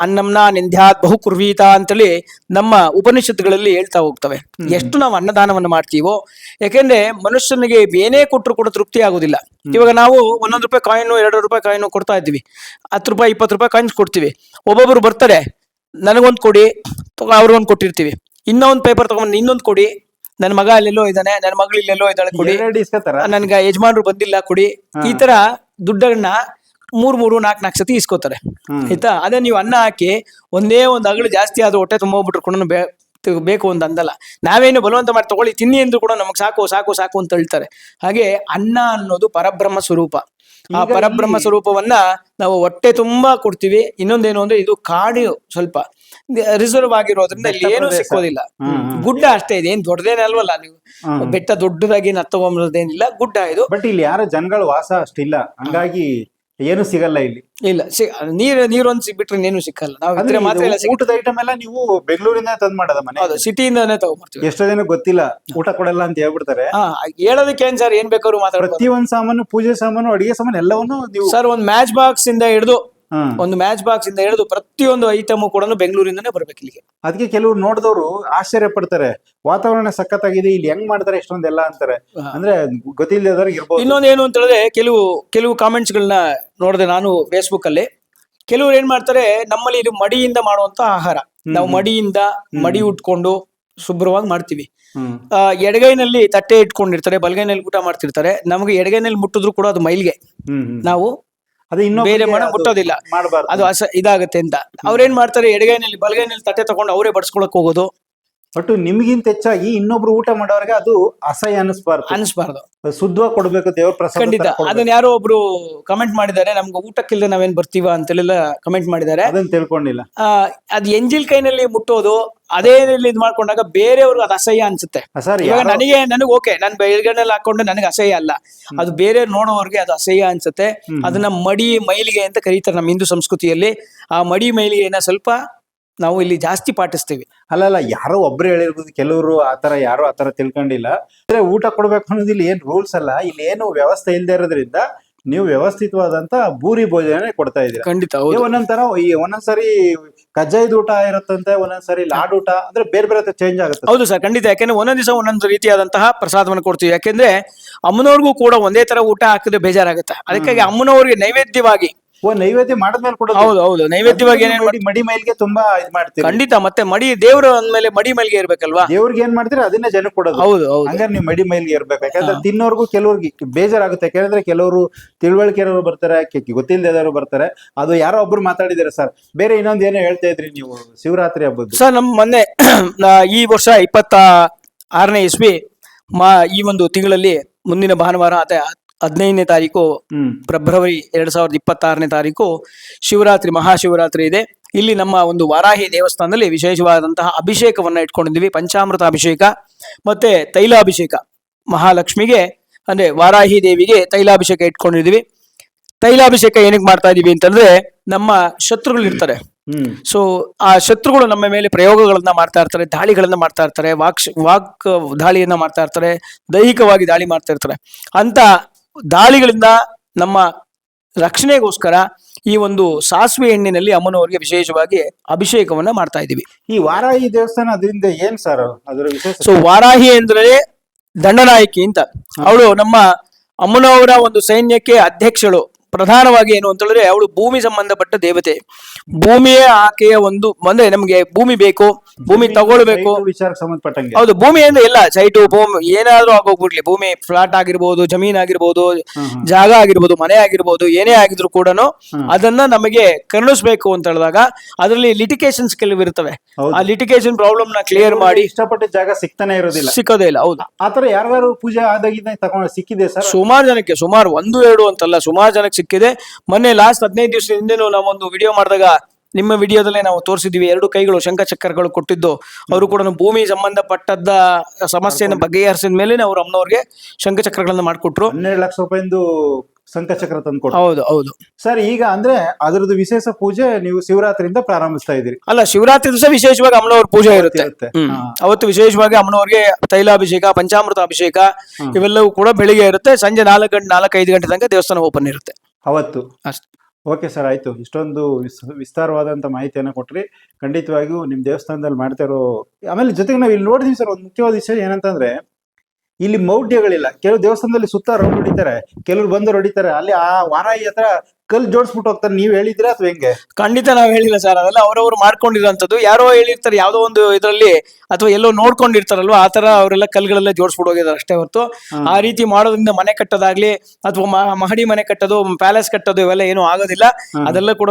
ಅನ್ನಂನ ನಿಂದ್ಯಾತ್ ಬಹು ಕುರ್ವೀತ ಅಂತೇಳಿ ನಮ್ಮ ಉಪನಿಷತ್ಗಳಲ್ಲಿ ಹೇಳ್ತಾ ಹೋಗ್ತವೆ. ಎಷ್ಟು ನಾವು ಅನ್ನದಾನವನ್ನು ಮಾಡ್ತೀವೋ ಯಾಕೆಂದ್ರೆ ಮನುಷ್ಯನಿಗೆ ಏನೇ ಕೊಟ್ಟರು ಕೂಡ ತೃಪ್ತಿ ಆಗುದಿಲ್ಲ. ಇವಾಗ ನಾವು ಒಂದೊಂದು ರೂಪಾಯಿ ಕಾಯಿನು ಎರಡು ರೂಪಾಯಿ ಕಾಯಿನು ಕೊಡ್ತಾ ಇದ್ದೀವಿ. ಹತ್ತು ರೂಪಾಯಿ ಇಪ್ಪತ್ತು ರೂಪಾಯಿ ಕಾಯಿನ್ಸ್ ಕೊಡ್ತೀವಿ. ಒಬ್ಬೊಬ್ರು ಬರ್ತಾರೆ ನನಗೊಂದು ಕೊಡಿ ಅವ್ರಿಗೊಂದು ಕೊಟ್ಟಿರ್ತೀವಿ. ಇನ್ನೊಂದು ಪೇಪರ್ ತಗೊಂಡು ಇನ್ನೊಂದು ಕೊಡಿ. ನನ್ನ ಮಗ ಅಲ್ಲೆಲ್ಲೋ ಇದ್ದಾನೆ ನನ್ನ ಮಗಳು ಇಲ್ಲೆಲ್ಲೋ ಇದ್ದಾಳೆ ಕೊಡಿ. ನನ್ಗೆ ಯಜಮಾನ್ರು ಬಂದಿಲ್ಲ ಕೊಡಿ. ಈ ತರ ದುಡ್ಡನ್ನ ಮೂರ್ ಮೂರು ನಾಲ್ಕು ನಾಲ್ಕು ಸತಿ ಇಸ್ಕೋತಾರೆ. ಆಯ್ತಾ? ಅದೇ ನೀವು ಅನ್ನ ಹಾಕಿ ಒಂದೇ ಒಂದು ಅಗಳು ಜಾಸ್ತಿ ಆದ್ರೂ ಹೊಟ್ಟೆ ತುಂಬೋಗ್ಬಿಟ್ರು ಕೂಡ ಬೇಕು ಅಂತ ಅಂದಲ್ಲ. ನಾವೇನು ಬಲವಂತ ಮಾಡಿ ತಗೊಳ್ಳಿ ತಿನ್ನಿ ಅಂದ್ರೂ ಕೂಡ ನಮಗೆ ಸಾಕು ಸಾಕು ಸಾಕು ಅಂತ ಹೇಳ್ತಾರೆ ಹಾಗೆ ಅನ್ನ ಅನ್ನೋದು ಪರಬ್ರಹ್ಮ ಸ್ವರೂಪ. ಆ ಪರಬ್ರಹ್ಮ ಸ್ವರೂಪವನ್ನ ನಾವು ಹೊಟ್ಟೆ ತುಂಬಾ ಕೊಡ್ತೀವಿ. ಇನ್ನೊಂದೇನು ಅಂದ್ರೆ ಇದು ಕಾಡು ಸ್ವಲ್ಪ ರಿಸರ್ವ್ ಆಗಿರೋದ್ರಿಂದ ಇಲ್ಲಿ ಏನು. ಸಿಕ್ಕೋದಿಲ್ಲ. ಗುಡ್ಡ ಅಷ್ಟೇ ಇದೆ. ಏನ್ ದೊಡ್ಡದೇನೆ ಅಲ್ವಲ್ಲ ನೀವು? ಬೆಟ್ಟ ದೊಡ್ಡದಾಗಿ ಏನು ಹತ್ತಗೊಂಬರೋದೇನಿಲ್ಲ ಗುಡ್ಡ ಇದು. ಬಟ್ ಇಲ್ಲಿ ಯಾರ ಜನಗಳು ವಾಸ ಅಷ್ಟಿಲ್ಲ. ಹಂಗಾಗಿ ಏನು ಸಿಗಲ್ಲ ಇಲ್ಲಿ. ಇಲ್ಲ ನೀರ್ ನೀರೊಂದು ಸಿಗ್ಬಿಟ್ರೆ ಏನು ಸಿಕ್ಕಲ್ಲ. ನಾವು ಇದ್ರೆ ಮಾತ್ರ ಸಿಗುತ್ತೆ ಊಟದ ಐಟಮ್ ಎಲ್ಲ ನೀವು ಬೆಂಗಳೂರಿಂದ ತಂದ್ ಮಾಡದ ಮನೆ ಹೌದು ಸಿಟಿಯಿಂದಾನೇ ತಗೊಂಡ್ಬರ್ತೀವಿ. ಎಷ್ಟೋ ಜನ ಗೊತ್ತಿಲ್ಲ ಊಟ ಕೊಡಲ್ಲ ಅಂತ ಹೇಳ್ಬಿಡ್ತಾರೆ. ಹಾ ಹೇಳೋದಕ್ಕೆ ಏನ್ ಸರ್ ಏನ್ ಬೇಕಾದ್ರು ಮಾತಾಡೋ ಪ್ರತಿ ಒಂದ್ ಸಾಮಾನು ಪೂಜೆ ಸಾಮಾನು ಅಡಿಗೆ ಸಾಮಾನು ಎಲ್ಲವನ್ನು ನೀವು ಸರ್ ಒಂದ್ ಮ್ಯಾಚ್ ಬಾಕ್ಸ್ ಇಂದ ಹಿಡಿದು. ಒಂದು ಮ್ಯಾಚ್ ಬಾಕ್ಸ್ ಇಂದ ಹಿಡಿದು ಪ್ರತಿಯೊಂದು ಐಟಮ್ ಕೂಡ ಬೆಂಗಳೂರಿಂದನೇ ಬರ್ಬೇಕು ಇಲ್ಲಿಗೆ. ಅದಕ್ಕೆ ಕೆಲವರು ನೋಡಿದವರು ಆಶ್ಚರ್ಯ ಪಡ್ತಾರೆ. ವಾತಾವರಣ ಸಖತ್ತಾಗಿದೆ ಇಲ್ಲಿ ಹೆಂಗ್ ಮಾಡ್ತಾರೆ ಇಷ್ಟೊಂದೆಲ್ಲ ಅಂತಾರೆ. ಅಂದ್ರೆ ಗೊತ್ತಿಲ್ಲದವ್ರಿಗೆ ಇರ್ಬೋದು. ಇನ್ನೊಂದು ಏನು ಅಂತ ಹೇಳಿದ್ರೆ ಕೆಲವು ಕೆಲವು ಕಾಮೆಂಟ್ಸ್ ಗಳನ್ನ ನೋಡಿದೆ ನಾನು ಫೇಸ್ಬುಕ್ ಅಲ್ಲಿ. ಕೆಲವ್ರು ಏನ್ ಮಾಡ್ತಾರೆ ನಮ್ಮಲ್ಲಿ ಇದು ಮಡಿಯಿಂದ ಮಾಡುವಂತ ಆಹಾರ. ನಾವು ಮಡಿಯಿಂದ ಮಡಿ ಉಟ್ಕೊಂಡು ಶುಭ್ರವಾಗಿ ಮಾಡ್ತೀವಿ. ಆ, ಎಡಗೈನಲ್ಲಿ ತಟ್ಟೆ ಇಟ್ಕೊಂಡಿರ್ತಾರೆ ಬಲಗೈನಲ್ಲಿ ಊಟ ಮಾಡ್ತಿರ್ತಾರೆ. ನಮಗೆ ಎಡಗೈನಲ್ಲಿ ಮುಟ್ಟಿದ್ರು ಕೂಡ ಅದು ಮೈಲ್ಗೆ. ನಾವು ಅದು ಇನ್ನು ಬೇರೆ ಮಣ ಮುಟ್ಟೋದಿಲ್ಲ. ಮಾಡ್ಬಾರ್ದು. ಅದು ಅಸ ಇದಾಗುತ್ತೆ ಅಂತ. ಅವ್ರೇನ್ ಮಾಡ್ತಾರೆ ಎಡಗೈನಲ್ಲಿ ಬಲಗೈನಲ್ಲಿ ತಟ್ಟೆ ತಗೊಂಡು ಅವರೇ ಬಡ್ಸ್ಕೊಳಕ್ ಹೋಗೋದು. ಒಟ್ಟು ನಿಮ್ಗಿಂತ ಹೆಚ್ಚಾಗಿ ಇನ್ನೊಬ್ರು ಊಟ ಮಾಡೋರಿಗೆ ಅದು ಅಸಹ್ಯ ಅನಿಸ್ಬಾರ್ದು. ಅನಿಸ್ಬಾರ್ದು. ಶುದ್ಧವಾಗಿ ಕೊಡ್ಬೇಕು ದೇವ್ರ ಪ್ರಸಾದ ಖಂಡಿತ. ಅದನ್ನ ಯಾರೋ ಒಬ್ರು ಕಮೆಂಟ್ ಮಾಡಿದ್ದಾರೆ ನಮ್ಗೆ ಊಟಕ್ಕಿಲ್ಲದೆ ನಾವೇನ್ ಬರ್ತೀವ ಅಂತೆಲ್ಲ ಕಮೆಂಟ್ ಮಾಡಿದ್ದಾರೆ. ಅದನ್ನ ತಿಳ್ಕೊಂಡಿಲ್ಲ. ಅದ್ ಎಂಜಿಲ್ ಕೈನಲ್ಲಿ ಮುಟ್ಟೋದು ಅದೇ ಇದ್ ಮಾಡ್ಕೊಂಡಾಗ ಬೇರೆಯವ್ರಿಗೆ ಅದು ಅಸಹ್ಯ ಅನ್ಸುತ್ತೆ. ಇವಾಗ ನನಗೆ ನನಗೆ ಓಕೆ ನಾನು ಬೆಳಗಣ್ಣಲ್ಲಿ ಹಾಕೊಂಡು ನನಗೆ ಅಸಹ್ಯ ಅಲ್ಲ. ಅದು ಬೇರೆ ನೋಡೋರ್ಗೆ ಅದು ಅಸಹ್ಯ ಅನ್ಸುತ್ತೆ. ಅದನ್ನ ಮಡಿ ಮೈಲಿಗೆ ಅಂತ ಕರೀತಾರೆ ನಮ್ಮ ಹಿಂದೂ ಸಂಸ್ಕೃತಿಯಲ್ಲಿ. ಆ ಮಡಿ ಮೈಲಿಗೆನ ಸ್ವಲ್ಪ ನಾವು ಇಲ್ಲಿ ಜಾಸ್ತಿ ಪಾಟಿಸ್ತೀವಿ. ಅಲ್ಲಲ್ಲ ಯಾರೋ ಒಬ್ರು ಹೇಳಿರ್ಬೋದು ಕೆಲವರು ಆತರ ಯಾರು ಆತರ ತಿಳ್ಕೊಂಡಿಲ್ಲ. ಅಂದ್ರೆ ಊಟ ಕೊಡ್ಬೇಕು ಅನ್ನೋದು ಇಲ್ಲಿ ಏನ್ ರೂಲ್ಸ್ ಅಲ್ಲ ಇಲ್ಲಿ ಏನು ವ್ಯವಸ್ಥೆ ಇಲ್ಲದೆ ಇರೋದ್ರಿಂದ ನೀವು ವ್ಯವಸ್ಥಿತವಾದಂತ ಭೂರಿ ಭೋಜನ ಕೊಡ್ತಾ ಇದ್ದೀರಿ. ಖಂಡಿತ ಹೌದು. ಈ ಒಂದೊಂದ್ಸರಿ ಕಜ್ಜಾಯದ ಊಟ ಇರುತ್ತಂತೆ ಒಂದೊಂದ್ಸರಿ ಲಾಡ್ ಊಟ ಅಂದ್ರೆ ಬೇರೆ ಬೇರೆ ಚೇಂಜ್ ಆಗುತ್ತೆ. ಹೌದು ಸರ್ ಖಂಡಿತ. ಯಾಕೆಂದ್ರೆ ಒಂದೊಂದ್ ದಿವಸ ಒಂದೊಂದು ರೀತಿಯಾದಂತಹ ಪ್ರಸಾದವನ್ನು ಕೊಡ್ತೀವಿ. ಯಾಕೆಂದ್ರೆ ಅಮ್ಮನವ್ರಿಗೂ ಕೂಡ ಒಂದೇ ತರ ಊಟ ಹಾಕಿದ್ರೆ ಬೇಜಾರಾಗುತ್ತೆ. ಅದಕ್ಕಾಗಿ ಅಮ್ಮನವ್ರಿಗೆ ನೈವೇದ್ಯವಾಗಿ ಓ ನೈವೇದ್ಯ ಮಾಡಿದ್ಮೇಲೆ ಕೊಡೋದು ಹೌದು ಹೌದು. ನೈವೇದ್ಯವಾಗಿ ಏನೇನ್ ಮಾಡಿ ಮಡಿ ಮೈಲ್ಗೆ ತುಂಬಾ ಇದು ಮಾಡ್ತೀರಿ. ಖಂಡಿತ ಮತ್ತೆ ಮಡಿ ದೇವ್ರು ಅಂದ್ಮೇಲೆ ಮಡಿ ಮೈಲ್ಗೆ ಇರ್ಬೇಕಲ್ವಾ? ದೇವ್ರಿಗೆ ಏನ್ ಮಾಡ್ತೀರಿ? ಅದನ್ನೇ ಜನಕ್ಕೆ ಕೊಡೋದು. ಹೌದು ಹೌದು. ಹಂಗಾರೆ ನೀವು ಮಡಿ ಮೈಲ್ಗೆ ಇರ್ಬೇಕು. ಯಾಕಂದ್ರೆ ತಿನ್ನೋರ್ಗು ಕೆಲವ್ರಿಗೆ ಬೇಜಾರಾಗುತ್ತೆ. ಯಾಕಂದ್ರೆ ಕೆಲವರು ತಿಳುವಳಿಕೆ ಇರೋರು ಬರ್ತಾರೆ ಗೊತ್ತಿಲ್ಲದವರು ಬರ್ತಾರೆ. ಅದು ಯಾರೋ ಒಬ್ರು ಮಾತಾಡಿದಾರೆ ಸರ್. ಬೇರೆ ಇನ್ನೊಂದ್ ಏನೋ ಹೇಳ್ತಾ ಇದ್ರಿ ನೀವು? ಶಿವರಾತ್ರಿ ಹಬ್ಬದ್ದು. ಸರ್ ನಮ್ ಮೊನ್ನೆ ನಾ- ಈ ವರ್ಷ ಇಪ್ಪತ್ತ ಆರನೇ ಇಸ್ವಿ ಮಾ ಈ ಒಂದು ತಿಂಗಳಲ್ಲಿ ಮುಂದಿನ ಭಾನುವಾರ ಅದೇ ಹದಿನೈದನೇ ತಾರೀಕು ಫೆಬ್ರವರಿ ಎರಡ್ ಸಾವಿರದ ಇಪ್ಪತ್ತಾರನೇ ತಾರೀಕು ಶಿವರಾತ್ರಿ ಮಹಾಶಿವರಾತ್ರಿ ಇದೆ. ಇಲ್ಲಿ ನಮ್ಮ ಒಂದು ವಾರಾಹಿ ದೇವಸ್ಥಾನದಲ್ಲಿ ವಿಶೇಷವಾದಂತಹ ಅಭಿಷೇಕವನ್ನ ಇಟ್ಕೊಂಡಿದ್ದೀವಿ. ಪಂಚಾಮೃತ ಅಭಿಷೇಕ ಮತ್ತೆ ತೈಲಾಭಿಷೇಕ. ಮಹಾಲಕ್ಷ್ಮಿಗೆ ಅಂದ್ರೆ ವಾರಾಹಿ ದೇವಿಗೆ ತೈಲಾಭಿಷೇಕ ಇಟ್ಕೊಂಡಿದ್ದೀವಿ. ತೈಲಾಭಿಷೇಕ ಏನಕ್ಕೆ ಮಾಡ್ತಾ ಇದೀವಿ ಅಂತಂದ್ರೆ ನಮ್ಮ ಶತ್ರುಗಳು ಇರ್ತಾರೆ. ಸೊ ಆ ಶತ್ರುಗಳು ನಮ್ಮ ಮೇಲೆ ಪ್ರಯೋಗಗಳನ್ನ ಮಾಡ್ತಾ ಇರ್ತಾರೆ ದಾಳಿಗಳನ್ನ ಮಾಡ್ತಾ ಇರ್ತಾರೆ ವಾಕ್ ವಾಕ್ ದಾಳಿಯನ್ನ ಮಾಡ್ತಾ ಇರ್ತಾರೆ ದೈಹಿಕವಾಗಿ ದಾಳಿ ಮಾಡ್ತಾ ಇರ್ತಾರೆ. ಅಂತ ದಾಳಿಗಳಿಂದ ನಮ್ಮ ರಕ್ಷಣೆಗೋಸ್ಕರ ಈ ಒಂದು ಸಾಸಿವೆ ಎಣ್ಣಿನಲ್ಲಿ ಅಮ್ಮನವರಿಗೆ ವಿಶೇಷವಾಗಿ ಅಭಿಷೇಕವನ್ನ ಮಾಡ್ತಾ ಇದ್ದೀವಿ. ಈ ವಾರಾಹಿ ದೇವಸ್ಥಾನ ಅದರಿಂದ ಏನ್ ಸರ್ ಅದರ ವಿಶೇಷ ಸೊ ವಾರಾಹಿ ಅಂದ್ರೆ ದಂಡನಾಯಕಿ ಅಂತ. ಅವಳು ನಮ್ಮ ಅಮ್ಮನವರ ಒಂದು ಸೈನ್ಯಕ್ಕೆ ಅಧ್ಯಕ್ಷಳು. ಪ್ರಧಾನವಾಗಿ ಏನು ಅಂತ ಹೇಳಿದ್ರೆ ಅವಳು ಭೂಮಿ ಸಂಬಂಧಪಟ್ಟ ದೇವತೆ. ಭೂಮಿಯೇ ಆಕೆಯ ಒಂದು ಅಂದ್ರೆ ನಮಗೆ ಭೂಮಿ ಬೇಕು. ಭೂಮಿ ತಗೊಳ್ಬೇಕು. ವಿಚಾರಕ್ಕೆ ಸಂಬಂಧಪಟ್ಟಂಗೆ. ಹೌದು ಭೂಮಿ ಅಂದ್ರೆ ಇಲ್ಲ ಸೈಟು ಭೂಮಿ ಏನಾದ್ರೂ ಆಗೋಗ್ಬಿಡ್ಲಿ. ಭೂಮಿ ಫ್ಲಾಟ್ ಆಗಿರ್ಬೋದು ಜಮೀನ್ ಆಗಿರ್ಬೋದು ಜಾಗ ಆಗಿರ್ಬೋದು ಮನೆ ಆಗಿರ್ಬೋದು ಏನೇ ಆಗಿದ್ರು ಕೂಡ ಅದನ್ನ ನಮಗೆ ಕರುಣಿಸ್ಬೇಕು ಅಂತ ಹೇಳಿದಾಗ ಅದರಲ್ಲಿ ಲಿಟಿಕೇಶನ್ಸ್ ಕೆಲವು ಇರ್ತವೆ. ಆ ಲಿಟಿಕೇಶನ್ ಪ್ರಾಬ್ಲಮ್ನ ಕ್ಲಿಯರ್ ಮಾಡಿ ಇಷ್ಟಪಟ್ಟ ಜಾಗ ಸಿಗ್ತಾನೆ ಇರೋದಿಲ್ಲ. ಸಿಕ್ಕೋದೇ ಇಲ್ಲ ಹೌದು. ಆತರ ಯಾರ್ಯಾರು ಪೂಜೆ ಆದಾಗಿದ್ದ ತಗೊಂಡು ಸಿಕ್ಕಿದೆ ಸರ್? ಸುಮಾರು ಜನಕ್ಕೆ ಸುಮಾರು ಒಂದು ಎರಡು ಅಂತಲ್ಲ ಸುಮಾರು ಜನಕ್ಕೆ ಸಿಕ್ಕಿದೆ. ಮೊನ್ನೆ ಲಾಸ್ಟ್ ಹದಿನೈದು ದಿವಸ ಹಿಂದೆನೂ ನಾವೊಂದು ವಿಡಿಯೋ ಮಾಡಿದಾಗ ನಿಮ್ಮ ವಿಡಿಯೋದಲ್ಲೇ ನಾವು ತೋರಿಸಿದ್ವಿ ಎರಡು ಕೈಗಳು ಶಂಖಚಕ್ರಗಳು ಕೊಟ್ಟಿದ್ದು. ಅವರು ಕೂಡ ಭೂಮಿ ಸಂಬಂಧಪಟ್ಟದ್ದ ಸಮಸ್ಯೆಯನ್ನು ಬಗೆಹರಿಸಿದ ಮೇಲೆ ಅವರು ಅಮ್ಮನವ್ರಿಗೆ ಶಂಖಚಕ್ರಗಳನ್ನ ಮಾಡಿಕೊಟ್ರು. ಹನ್ನೆರಡು ಲಕ್ಷ ರೂಪಾಯಿಂದು ಶಂಕಚಕ್ರ ತಂದು ಹೌದು ಹೌದು. ಸರ್ ಈಗ ಅಂದ್ರೆ ಅದರದ್ದು ವಿಶೇಷ ಪೂಜೆ ನೀವು ಶಿವರಾತ್ರಿಯಿಂದ ಪ್ರಾರಂಭಿಸ್ತಾ ಇದ್ದೀರಿ. ಅಲ್ಲ ಶಿವರಾತ್ರಿ ದಿವಸ ವಿಶೇಷವಾಗಿ ಅಮ್ಮನವ್ರ ಪೂಜೆ ಇರುತ್ತೆ. ಇರುತ್ತೆ. ಅವತ್ತು ವಿಶೇಷವಾಗಿ ಅಮ್ಮನವ್ರಿಗೆ ತೈಲಾಭಿಷೇಕ ಪಂಚಾಮೃತ ಅಭಿಷೇಕ ಇವೆಲ್ಲವೂ ಕೂಡ ಬೆಳಿಗ್ಗೆ ಇರುತ್ತೆ. ಸಂಜೆ ನಾಲ್ಕು ಗಂಟೆ ನಾಲ್ಕೈದು ಗಂಟೆ ತನಕ ದೇವಸ್ಥಾನ ಓಪನ್ ಇರುತ್ತೆ. ಅವತ್ತು. ಅಷ್ಟೇ. ಓಕೆ ಸರ್, ಆಯ್ತು. ಇಷ್ಟೊಂದು ವಿಸ್- ವಿಸ್ತಾರವಾದಂತ ಮಾಹಿತಿಯನ್ನು ಕೊಟ್ರಿ. ಖಂಡಿತವಾಗಿಯೂ ನಿಮ್ಮ ದೇವಸ್ಥಾನದಲ್ಲಿ ಮಾಡ್ತಾ ಇರೋ ಆಮೇಲೆ ಜೊತೆಗೆ ನಾವು ಇಲ್ಲಿ ನೋಡಿದ್ವಿ ಸರ್, ಒಂದು ಮುಖ್ಯವಾದ ವಿಷಯ ಏನಂತಂದರೆ, ಇಲ್ಲಿ ಮೌಢ್ಯಗಳಿಲ್ಲ. ಕೆಲವು ದೇವಸ್ಥಾನದಲ್ಲಿ ಸುತ್ತ ರೌಂಡ್ ಹೊಡಿತಾರೆ, ಕೆಲವ್ರು ಬಂದು ಹೊಡಿತಾರೆ. ಅಲ್ಲಿ ಆ ವಾರಾಯಿ ಹತ್ರ ಕಲ್ ಜೋಡಿಸ್ಬಿಟ್ಟು ಹೋಗ್ತಾರೆ. ನೀವ್ ಹೇಳಿದ್ರೆ ಅಥವಾ ಹೆಂಗೆ? ಖಂಡಿತ ನಾವ್ ಹೇಳಿಲ್ಲ ಸರ್. ಅದೆಲ್ಲ ಅವ್ರವ್ರು ಮಾಡ್ಕೊಂಡಿರೋಂಥದ್ದು. ಯಾರೋ ಹೇಳಿರ್ತಾರೆ ಯಾವ್ದೋ ಒಂದು ಇದರಲ್ಲಿ ಅಥವಾ ಎಲ್ಲೋ ನೋಡ್ಕೊಂಡಿರ್ತಾರಲ್ವ? ಆ ತರ ಅವರೆಲ್ಲ ಕಲ್ಗಳೆಲ್ಲ ಜೋಡಿಸ್ಬಿಟ್ಟು ಹೋಗಿದ್ದಾರೆ ಅಷ್ಟೇ ಹೊರತು. ಆ ರೀತಿ ಮಾಡೋದ್ರಿಂದ ಮನೆ ಕಟ್ಟೋದಾಗ್ಲಿ ಅಥವಾ ಮ- ಮಹಡಿ ಮನೆ ಕಟ್ಟೋದು ಪ್ಯಾಲೇಸ್ ಕಟ್ಟೋದು ಇವೆಲ್ಲ ಏನು ಆಗೋದಿಲ್ಲ. ಅದೆಲ್ಲ ಕೂಡ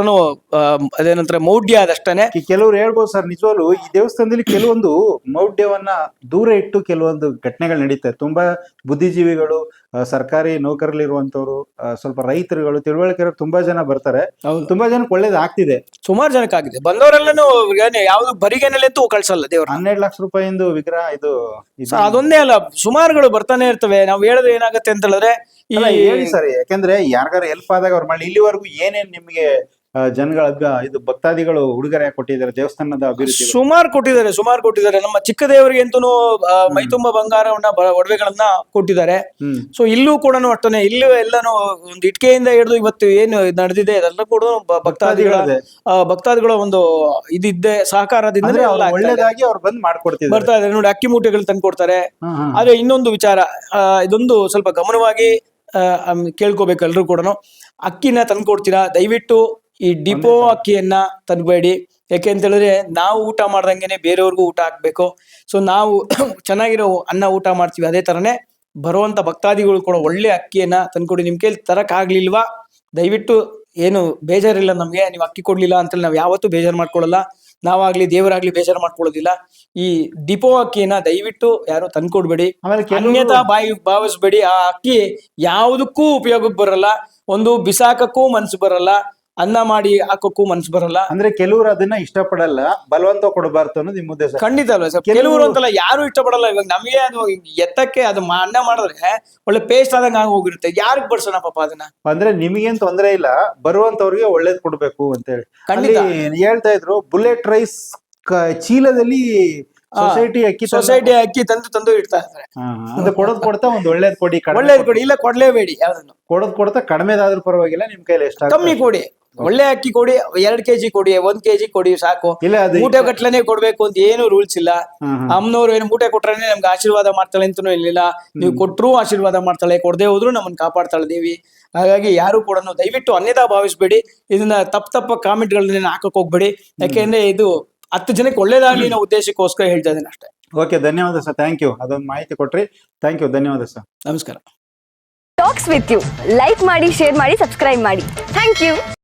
ಅದೇನಂತರ ಮೌಢ್ಯ ಅದಷ್ಟೇ ಕೆಲವರು ಕೆಲವ್ರು ಹೇಳ್ಬೋದು ಸರ್ ನಿಜವಾಗ್ಲು ಈ ದೇವಸ್ಥಾನದಲ್ಲಿ ಕೆಲವೊಂದು ಮೌಢ್ಯವನ್ನ ದೂರ ಇಟ್ಟು ಕೆಲವೊಂದು ಘಟನೆಗಳು ನಡೀತಾರೆ ತುಂಬಾ ಬುದ್ಧಿಜೀವಿಗಳು ಸರ್ಕಾರಿ ನೌಕರಲ್ಲಿರುವಂತವ್ರು ಇರುವಂತವರು ಸ್ವಲ್ಪ ರೈತರುಗಳು ತಿಳುವಳಿಕೆ ತುಂಬಾ ಜನ ಬರ್ತಾರೆ. ತುಂಬಾ ಜನಕ್ಕೆ ಒಳ್ಳೇದು ಆಗ್ತಿದೆ. ಸುಮಾರು ಜನಕ್ಕಾಗಿದೆ ಬಂದವರೆಲ್ಲನೂ ಬಂದವರೆಲ್ಲೂ ಯಾವ್ದು ಬರಿಗೇನಲ್ಲಂತೂ ಕಳ್ಸಲ್ಲ ದೇವ್ರ ಹನ್ನೆರಡು ಲಕ್ಷ ರೂಪಾಯಿಂದು ವಿಗ್ರಹ ಇದು ಅದೊಂದೇ ಅಲ್ಲ ಸುಮಾರುಗಳು ಬರ್ತಾನೆ ಇರ್ತವೆ. ನಾವು ಹೇಳಿದ್ರೆ ಏನಾಗುತ್ತೆ ಅಂತ ಹೇಳಿದ್ರೆ ಹೇಳಿ ಸರ್ ಯಾಕಂದ್ರೆ ಯಾರಿಗಾರ ಹೆಲ್ಪ್ ಆದಾಗ ಅವ್ರು ಮಾಡಿ ಇಲ್ಲಿವರೆಗೂ ಏನೇನ್ ನಿಮ್ಗೆ ಜನಗಳ ಇದು ಭಕ್ತಾದಿಗಳು ಉಡುಗೊರೆ ಕೊಟ್ಟಿದ್ದಾರೆ ದೇವಸ್ಥಾನದ ಅಭಿವೃದ್ಧಿ ಸುಮಾರು ಕೊಟ್ಟಿದ್ದಾರೆ ಸುಮಾರು ಕೊಟ್ಟಿದ್ದಾರೆ. ನಮ್ಮ ಚಿಕ್ಕ ದೇವರಿಗೆ ಅಂತೂ ಮೈತುಂಬ ಬಂಗಾರವನ್ನ ಒಡವೆಗಳನ್ನ ಕೊಟ್ಟಿದ್ದಾರೆ. ಸೊ ಇಲ್ಲೂ ಕೂಡ ಅಷ್ಟೇ ಇಲ್ಲೂ ಎಲ್ಲಾನು ಒಂದು ಇಟ್ಕೆಯಿಂದ ಹಿಡಿದು ಇವತ್ತು ಏನು ನಡೆದಿದೆ ಅದೆಲ್ಲ ಕೂಡ ಭಕ್ತಾದಿಗಳ. ಭಕ್ತಾದಿಗಳ ಒಂದು ಇದಿದ್ದೆ ಸಹಕಾರದಿಂದ. ಒಳ್ಳೇದಾಗಿ ಅವ್ರು ಬಂದ್ ಮಾಡ್ಕೊಡ್ತಿದ್ದಾರೆ. ಬರ್ತಾ ಇದ್ದಾರೆ. ನೋಡಿ ಅಕ್ಕಿ ಮೂಟೆಗಳು ತಂದು ಕೊಡ್ತಾರೆ. ಆದ್ರೆ ಇನ್ನೊಂದು ವಿಚಾರ ಇದೊಂದು ಸ್ವಲ್ಪ ಗಮನವಾಗಿ ಕೇಳ್ಕೋಬೇಕು ಎಲ್ರು ಕೂಡ ಅಕ್ಕಿನ ತಂದ್ಕೊಡ್ತೀರಾ ದಯವಿಟ್ಟು ಈ ಡಿಪೋ ಅಕ್ಕಿಯನ್ನ ತಂದ್ಬೇಡಿ. ಯಾಕೆ ಅಂತ ಹೇಳಿದ್ರೆ ನಾವು ಊಟ ಮಾಡ್ದಂಗೆನೆ ಬೇರೆಯವ್ರಿಗೂ ಊಟ ಹಾಕ್ಬೇಕು. ಸೊ ನಾವು ಚೆನ್ನಾಗಿರೋ ಅನ್ನ ಊಟ ಮಾಡ್ತೀವಿ. ಅದೇ ತರನೇ ಬರುವಂತ ಭಕ್ತಾದಿಗಳು ಕೂಡ ಒಳ್ಳೆ ಅಕ್ಕಿಯನ್ನ ತಂದ್ಕೊಡಿ. ನಿಮ್ ಕೈಲಿ ತರಕ್ ಆಗ್ಲಿಲ್ವಾ? ದಯವಿಟ್ಟು ಏನು ಬೇಜಾರಿಲ್ಲ ನಮ್ಗೆ. ನೀವು ಅಕ್ಕಿ ಕೊಡ್ಲಿಲ್ಲ ಅಂತೇಳಿ ನಾವು ಯಾವತ್ತೂ ಬೇಜಾರು ಮಾಡ್ಕೊಳ್ಳಲ್ಲ. ನಾವಾಗ್ಲಿ ದೇವರಾಗ್ಲಿ ಬೇಜಾರು ಮಾಡ್ಕೊಳ್ಳೋದಿಲ್ಲ. ಈ ಡಿಪೋ ಅಕ್ಕಿಯನ್ನ ದಯವಿಟ್ಟು ಯಾರು ತಂದ್ಕೊಡ್ಬೇಡಿ. ಅನ್ಯತಾ ಬಾಯಿ ಭಾವಿಸ್ಬೇಡಿ. ಆ ಅಕ್ಕಿ ಯಾವುದಕ್ಕೂ ಉಪಯೋಗಕ್ಕೆ ಬರಲ್ಲ. ಒಂದು ಬಿಸಾಕಕ್ಕೂ ಮನ್ಸು ಬರಲ್ಲ. ಅನ್ನ ಮಾಡಿ ಹಾಕೋಕ್ಕೂ ಮನ್ಸು ಬರಲ್ಲ. ಅಂದ್ರೆ ಕೆಲವರು ಅದನ್ನ ಇಷ್ಟಪಡಲ್ಲ ಬಲವಂತ ಕೊಡಬಾರ್ದು ಅನ್ನೋದು ನಿಮ್ಮ ಉದ್ದೇಶ. ಖಂಡಿತ ಅಲ್ವಾ ಸರ್? ಕೆಲವ್ರು- ಕೆಲವರು ಅಂತಲ್ಲ ಯಾರು ಇಷ್ಟಪಡಲ್ಲ ಇವಾಗ ನಮಗೆ ಅದು ಎತ್ತಕ್ಕೆ ಅದು ಮಾ- ಅನ್ನ ಮಾಡಿದ್ರೆ ಒಳ್ಳೆ ಪೇಸ್ಟ್ ಆದಂಗ ಆಗಿ ಹೋಗಿರುತ್ತೆ ಯಾರಿಗ್ ಬಡ್ಸೋಣ ಪಾಪ ಅದನ್ನ? ಅಂದ್ರೆ ನಿಮಗೇನ್ ತೊಂದ್ರೆ ಇಲ್ಲ ಬರುವಂತವ್ರಿಗೆ ಒಳ್ಳೇದ್ ಕೊಡ್ಬೇಕು ಅಂತ ಹೇಳಿ ಖಂಡಿತ. ಅಲ್ಲಿ ಹೇಳ್ತಾ ಇದ್ರು ಬುಲೆಟ್ ರೈಸ್ ಚೀಲದಲ್ಲಿ ಸೊಸೈಟಿ ಅಕ್ಕಿ ಸೊಸೈಟಿ ಅಕ್ಕಿ ತಂದು ತಂದು ಇಡ್ತಾ ಇದ್ದಾರೆ. ಅಂದ್ರೆ ಕೊಡೋದ್ ಕೊಡ್ತಾ ಒಂದ್ ಒಳ್ಳೇದ್ ಕೊಡಿ ಕಡಿಮೆ ಒಳ್ಳೇದು ಕೊಡಿ ಇಲ್ಲ ಕೊಡ್ಲೇಬೇಡಿ ಯಾವ್ದನ್ನು. ಕೊಡೋದ್ ಕೊಡ್ತಾ ಕಡಿಮೆದಾದ್ರೂ ಪರವಾಗಿಲ್ಲ ನಿಮ್ ಕೈಲಿ ಎಷ್ಟು ಕಮ್ಮಿ ಕೊಡಿ. ಒಳ್ಳೆ ಅಕ್ಕಿ ಕೊಡಿ ಎರಡ್ ಕೆಜಿ ಕೊಡಿ ಒಂದ್ ಕೆಜಿ ಕೊಡಿ ಸಾಕು. ಇಲ್ಲ ಅದು ಮೂಟೆ ಗಟ್ಲನೆ ಕೊಡ್ಬೇಕು ಅಂತ ಏನು ರೂಲ್ಸ್ ಇಲ್ಲ. ಅಮ್ಮನವ್ರು ಏನು ಮೂಟೆ ಕೊಟ್ರೇನೆ ನಮ್ಗೆ ಆಶೀರ್ವಾದ ಮಾಡ್ತಾಳೆ ಅಂತನೂ ಇರ್ಲಿಲ್ಲ. ನೀವು ಕೊಟ್ರು ಆಶೀರ್ವಾದ ಮಾಡ್ತಾಳೆ ಕೊಡದೆ ಹೋದ್ರು ನಮ್ಮನ್ನ ಕಾಪಾಡ್ತಾಳೆ ದೇವಿ. ಹಾಗಾಗಿ ಯಾರು ಕೂಡ ದಯವಿಟ್ಟು ಅನ್ಯದ ಭಾವಿಸ್ಬೇಡಿ. ಇದನ್ನ ತಪ್ಪ ತಪ್ಪ ಕಾಮೆಂಟ್ಗಳನ್ನ ಹಾಕಕ್ ಹೋಗ್ಬೇಡಿ. ಯಾಕೆಂದ್ರೆ ಇದು ಹತ್ತು ಜನಕ್ಕೆ ಒಳ್ಳೇದಾಗಲಿ ಅನ್ನೋ ಉದ್ದೇಶಕ್ಕೋಸ್ಕರ ಹೇಳ್ತಾ ಇದ್ದೀನಿ ಅಷ್ಟೇ. ಓಕೆ ಧನ್ಯವಾದ ಸರ್ ಥ್ಯಾಂಕ್ ಯು ಅದೊಂದು ಮಾಹಿತಿ ಕೊಟ್ರಿ. ಥ್ಯಾಂಕ್ ಯು ಧನ್ಯವಾದ ಸರ್ ನಮಸ್ಕಾರ. ಟಾಕ್ಸ್ ವಿತ್ ಯು ಲೈಕ್ ಮಾಡಿ ಶೇರ್ ಮಾಡಿ ಸಬ್ಸ್ಕ್ರೈಬ್ ಮಾಡಿ. Thank you